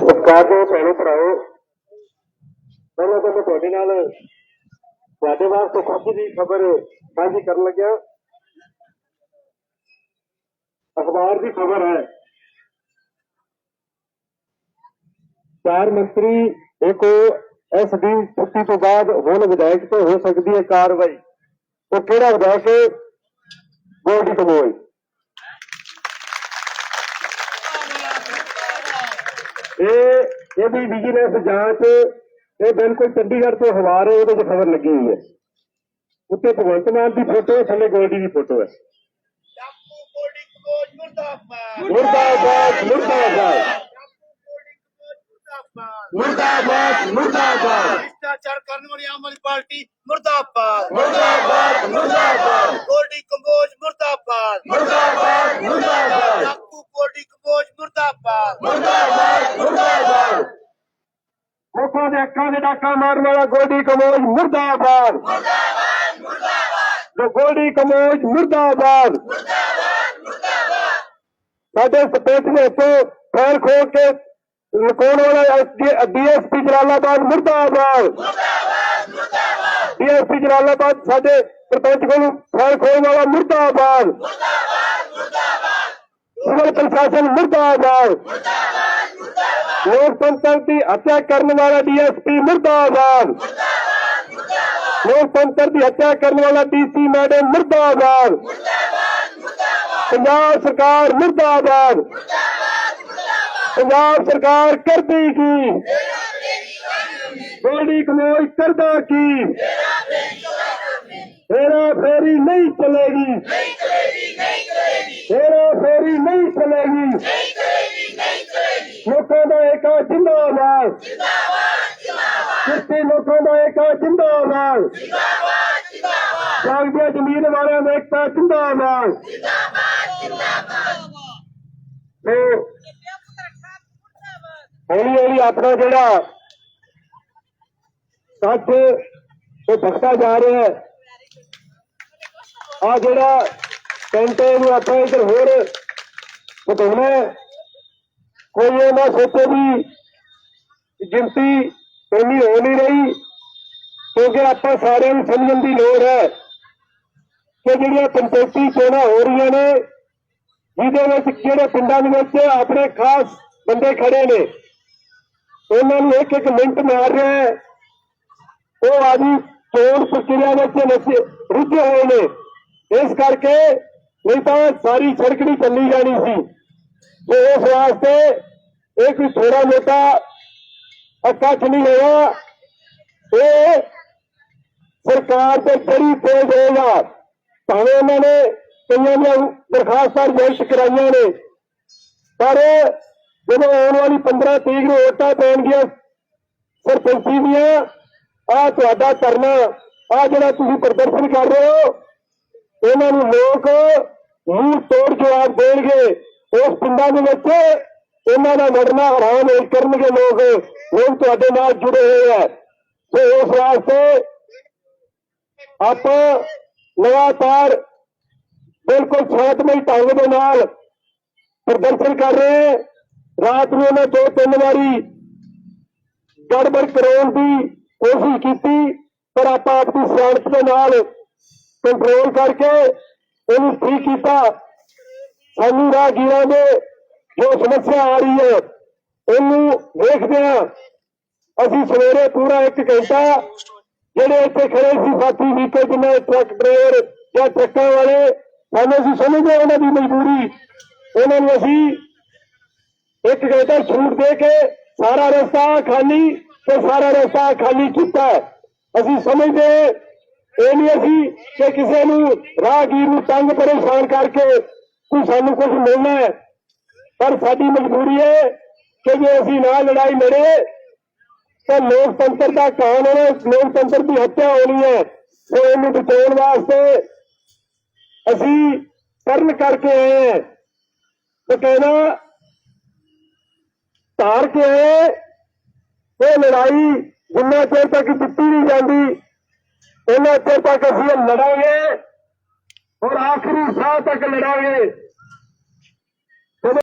ਸਤਿਕਾਰ ਭੈਣੋ ਭਰਾਓ, ਪਹਿਲਾਂ ਤਾਂ ਤੁਹਾਡੇ ਨਾਲ ਤੁਹਾਡੇ ਵਾਸਤੇ ਖੁਸ਼ੀ ਦੀ ਖਬਰ ਸਾਂਝੀ ਕਰਨ ਲੱਗਿਆ। ਅਖਬਾਰ ਦੀ ਖਬਰ ਹੈ। ਚਾਰ ਮੰਤਰੀ, ਇੱਕ ਐਸਡੀ ਛੁੱਟੀ ਤੋਂ ਬਾਅਦ ਹੁਣ ਵਿਧਾਇਕ ਤੋਂ ਹੋ ਸਕਦੀ ਹੈ ਕਾਰਵਾਈ। ਉਹ ਕਿਹੜਾ ਵਿਧਾਇਕ ਹੈ? ਗੋਲਡੀ ਕਮੋਈ ਇਹ ਇਹਦੀ ਵਿਜੀਲੈਂਸ ਜਾਂਚ ਇਹ ਬਿਲਕੁਲ ਚੰਡੀਗੜ੍ਹ ਤੋਂ ਹਵਾਰ ਹੈ ਉਹਦੇ 'ਚ ਖਬਰ ਲੱਗੀ ਹੋਈ ਹੈ। ਉੱਤੇ ਭਗਵੰਤ ਮਾਨ ਦੀ ਫੋਟੋ ਹੈ ਥੱਲੇ ਗੋਲਡੀ ਦੀ ਫੋਟੋ ਹੈ। ਮੁਰਦਾਬਾਦ। ਮੁਰਦਾਬਾਦ ਮੁਰਦਾਬਾਦ। ਮੁਰਦਾਬਾਦ ਭ੍ਰਿਸ਼ਟਾਚਾਰ ਕਰਨ ਵਾਲੀ ਆਮ ਆਦਮੀ ਪਾਰਟੀ ਮੁਰਦਾਬਾਦ ਮੁਰਦਾਬਾਦ ਮੁਰਦਾਬਾਦ ਗੋਲਡੀ ਕੰਬੋਜ ਮੁਰਦਾਬਾਦ ਮੁਰਦਾਬਾਦ ਮੁਰਦਾਬਾਦ ਡਾਕੂ ਗੋਲਡੀ ਕੰਬੋਜ ਮੁਰਦਾਬਾਦ ਮੁਰਦਾਬਾਦ ਮੁਰਦਾਬਾਦ ਲੋਕਾਂ ਦੇ ਅੱਖਾਂ ਦੇ ਡਾਕਾ ਮਾਰਨ ਵਾਲਾ ਗੋਲਡੀ ਕਮੋਜ ਮੁਰਦਾਬਾਦ ਮੁਰਦਾਬਾਦ ਮੁਰਦਾਬਾਦ ਗੋਲਡੀ ਕਮੋਜ ਮੁਰਦਾਬਾਦ ਸਾਡੇ ਸਪੇਸ ਵਿੱਚ ਫੈਲ ਖੋਲ ਕੇ ਲੁਕਾਉਣ ਵਾਲਾ ਡੀਐਸਪੀ ਜਲਾਲਾਬਾਦ ਮੁਰਦਾਬਾਦ। ਮੁਰਦਾਬਾਦ। ਮੁਰਦਾਬਾਦ ਡੀਐਸਪੀ ਜਲਾਲਾਬਾਦ ਸਾਡੇ ਸਰਪੰਚ ਕੋਲ ਫੈਲ ਖੋਲਣ ਵਾਲਾ ਮੁਰਦਾਬਾਦ। ਮੁਰਦਾਬਾਦ ਮੁਰਦਾਬਾਦ। ਸਿਵਲ ਪ੍ਰਸ਼ਾਸਨ ਮੁਰਦਾਬਾਦ। ਲੋਕਤੰਤਰ ਦੀ ਹੱਤਿਆ ਕਰਨ ਵਾਲਾ ਡੀਐਸਪੀ ਮੁਰਦਾਬਾਦ। ਮੁਰਦਾਬਾਦ ਮੁਰਦਾਬਾਦ। ਲੋਕਤੰਤਰ ਦੀ ਹੱਤਿਆ ਕਰਨ ਵਾਲਾ ਡੀਸੀ ਮੈਡਮ ਮੁਰਦਾਬਾਦ। ਮੁਰਦਾਬਾਦ ਮੁਰਦਾਬਾਦ। ਪੰਜਾਬ ਸਰਕਾਰ ਮੁਰਦਾਬਾਦ। ਪੰਜਾਬ ਸਰਕਾਰ ਕਰਦੀ ਕੀ? ਗੋਲਡੀ ਕਮੋਈ ਕਰਦਾ ਕੀ? ਫੇਰਾ ਫੇਰੀ ਨਹੀਂ ਚਲੇਗੀ। ਨਹੀਂ ਚਲੇਗੀ। ਨਹੀਂ ਚਲੇਗੀ ਫੇਰਾ ਫੇਰੀ ਨਹੀਂ ਚਲੇਗੀ ਨਹੀਂ ਚਲੇਗੀ ਨਹੀਂ ਚਲੇਗੀ ਲੋਕਾਂ ਦਾ ਏਕਾ ਜਿੰਦਾਬਾਦ। ਜਿੰਦਾਬਾਦ ਜਿੰਦਾਬਾਦ। ਕਿਰਤੀ ਲੋਕਾਂ ਹੌਲੀ ਹੌਲੀ ਆਪਣਾ ਜਿਹੜਾ ਕੱਠ ਉਹ ਭਖਦਾ ਜਾ ਰਿਹਾ ਹੈ। ਆ ਜਿਹੜਾ ਕੈਂਟੇ ਨੂੰ ਆਪਾਂ ਇੱਧਰ ਹੋਰ ਵਧਾਉਣਾ ਕੋਈ ਇਹ ਨਾ ਸੋਚੇ ਵੀ ਗਿਣਤੀ ਇੰਨੀ ਹੋ ਨਹੀਂ ਰਹੀ, ਕਿਉਂਕਿ ਆਪਾਂ ਸਾਰਿਆਂ ਨੂੰ ਸਮਝਣ ਦੀ ਲੋੜ ਹੈ ਕਿ ਜਿਹੜੀਆਂ ਪੰਚਾਇਤੀ ਚੋਣਾਂ ਹੋ ਰਹੀਆਂ ਨੇ, ਜਿਹਦੇ ਵਿੱਚ ਜਿਹੜੇ ਪਿੰਡਾਂ ਦੇ ਵਿੱਚ ਆਪਣੇ ਖਾਸ ਬੰਦੇ ਖੜੇ ਨੇ। ਉਹਨਾਂ ਨੂੰ ਇੱਕ ਇੱਕ ਮਿੰਟ ਮਾਰ ਰਿਹਾ ਹੈ ਉਹ ਆਦੀ ਚੋਣ ਪ੍ਰਕਿਰਿਆ ਵਿੱਚ ਨਸ਼ੇ ਰੁੱਝੇ ਹੋਏ ਨੇ ਇਸ ਕਰਕੇ ਨਹੀਂ ਤਾਂ ਸਾਰੀ ਸੜਕ ਨਹੀਂ ਚੱਲੀ ਜਾਣੀ ਸੀ ਤੇ ਇਸ ਵਾਸਤੇ ਇਹ ਕੋਈ ਥੋੜਾ ਮੋਟਾ ਇਕੱਠ ਨਹੀਂ ਹੋਇਆ ਇਹ ਸਰਕਾਰ ਤੇ ਚੜੀ ਤੇਜ਼ ਹੋਏਗਾ ਭਾਵੇਂ ਉਹਨਾਂ ਨੇ ਕਈਆਂ ਦੀਆਂ ਦਰਖਾਸਤਾਂ ਰਿਜੈਕਟ ਕਰਾਈਆਂ ਨੇ ਪਰ ਜਦੋਂ ਆਉਣ ਵਾਲੀ 15 ਤਰੀਕ ਨੂੰ ਵੋਟਾਂ ਪੈਣਗੀਆਂ ਸਰਪੰਚੀ ਦੀਆਂ ਆ ਤੁਹਾਡਾ ਧਰਨਾ ਆ ਜਿਹੜਾ ਤੁਸੀਂ ਪ੍ਰਦਰਸ਼ਨ ਕਰ ਰਹੇ ਹੋ, ਇਹਨਾਂ ਨੂੰ ਲੋਕ ਮੂੰਹ ਤੋੜ ਜਵਾਬ ਦੇਣਗੇ। ਉਸ ਪਿੰਡਾਂ ਦੇ ਵਿੱਚ ਇਹਨਾਂ ਦਾ ਲੜਨਾ ਹਰਾਮ ਨਹੀਂ ਕਰਨਗੇ ਲੋਕ। ਲੋਕ ਤੁਹਾਡੇ ਨਾਲ ਜੁੜੇ ਹੋਏ ਆ। ਸੋ ਉਸ ਵਾਸਤੇ ਆਪਾਂ ਲਗਾਤਾਰ ਬਿਲਕੁਲ ਸ਼ਾਂਤਮਈ ਢੰਗ ਦੇ ਨਾਲ ਪ੍ਰਦਰਸ਼ਨ ਕਰ ਰਹੇ ਹਾਂ। ਰਾਤ ਨੂੰ ਇਹਨਾਂ ਦੋ ਤਿੰਨ ਵਾਰੀ ਗੜਬੜ ਕਰਾਉਣ ਦੀ ਕੋਸ਼ਿਸ਼ ਕੀਤੀ, ਪਰ ਆਪਾਂ ਆਪਣੀ ਸਿਆਣਪ ਦੇ ਨਾਲ ਕੰਟਰੋਲ ਕਰਕੇ ਉਹਨੂੰ ਠੀਕ ਕੀਤਾ। ਸਾਨੂੰ ਰਾਹਗੀਰਾਂ ਦੇ ਜੋ ਸਮੱਸਿਆ ਆ ਰਹੀ ਹੈ, ਉਹਨੂੰ ਵੇਖਦੇ ਹਾਂ। ਅਸੀਂ ਸਵੇਰੇ ਪੂਰਾ ਇੱਕ ਘੰਟਾ ਜਿਹੜੇ ਇੱਥੇ ਖੜੇ ਸੀ ਸਾਥੀ ਵੀਕਲ ਜਿਵੇਂ ਟਰੱਕ ਡਰਾਈਵਰ ਜਾਂ ਟਰੱਕਾਂ ਵਾਲੇ, ਸਾਨੂੰ ਅਸੀਂ ਸਮਝਦੇ ਹਾਂ ਉਹਨਾਂ ਦੀ ਮਜਬੂਰੀ। ਉਹਨਾਂ ਨੂੰ ਅਸੀਂ ਇੱਕ ਘੰਟਾ ਛੂਟ ਦੇ ਕੇ ਸਾਰਾ ਰਸਤਾ ਖਾਲੀ ਤੇ ਸਾਰਾ ਰਸਤਾ ਖਾਲੀ ਕੀਤਾ ਅਸੀਂ ਸਮਝਦੇ ਇਹ ਨਹੀਂ ਅਸੀਂ ਕਿ ਕਿਸੇ ਨੂੰ ਰਾਹਗੀਰ ਨੂੰ ਤੰਗ ਪਰੇਸ਼ਾਨ ਕਰਕੇ ਕੋਈ ਸਾਨੂੰ ਕੁਝ ਮਿਲਣਾ ਹੈ। ਪਰ ਸਾਡੀ ਮਜਬੂਰੀ ਹੈ ਕਿ ਜੇ ਅਸੀਂ ਨਾ ਲੜਾਈ ਲੜੇ, ਤਾਂ ਲੋਕਤੰਤਰ ਦਾ ਕਾਨੂੰਨ ਹੈ, ਲੋਕਤੰਤਰ ਦੀ ਹੱਤਿਆ ਹੋਣੀ ਹੈ। ਸੋ ਇਹਨੂੰ ਬਚਾਉਣ ਵਾਸਤੇ ਅਸੀਂ ਕਰਨ ਕਰਕੇ ਆਏ ਹਾਂ। ਤੇ ਕਹਿਣਾ ਧਾਰ ਕੇ ਆਏ। ਇਹ ਲੜਾਈ ਜਿੰਨਾ ਚਿਰ ਤੱਕ ਜਿੱਤੀ ਨਹੀਂ ਜਾਂਦੀ ਉਹਨਾਂ ਚਿਰ ਤੱਕ ਅਸੀਂ ਇਹ ਲੜਾਂਗੇ ਔਰ ਆਖਰੀ ਸਾਹ ਤੱਕ ਲੜਾਂਗੇ।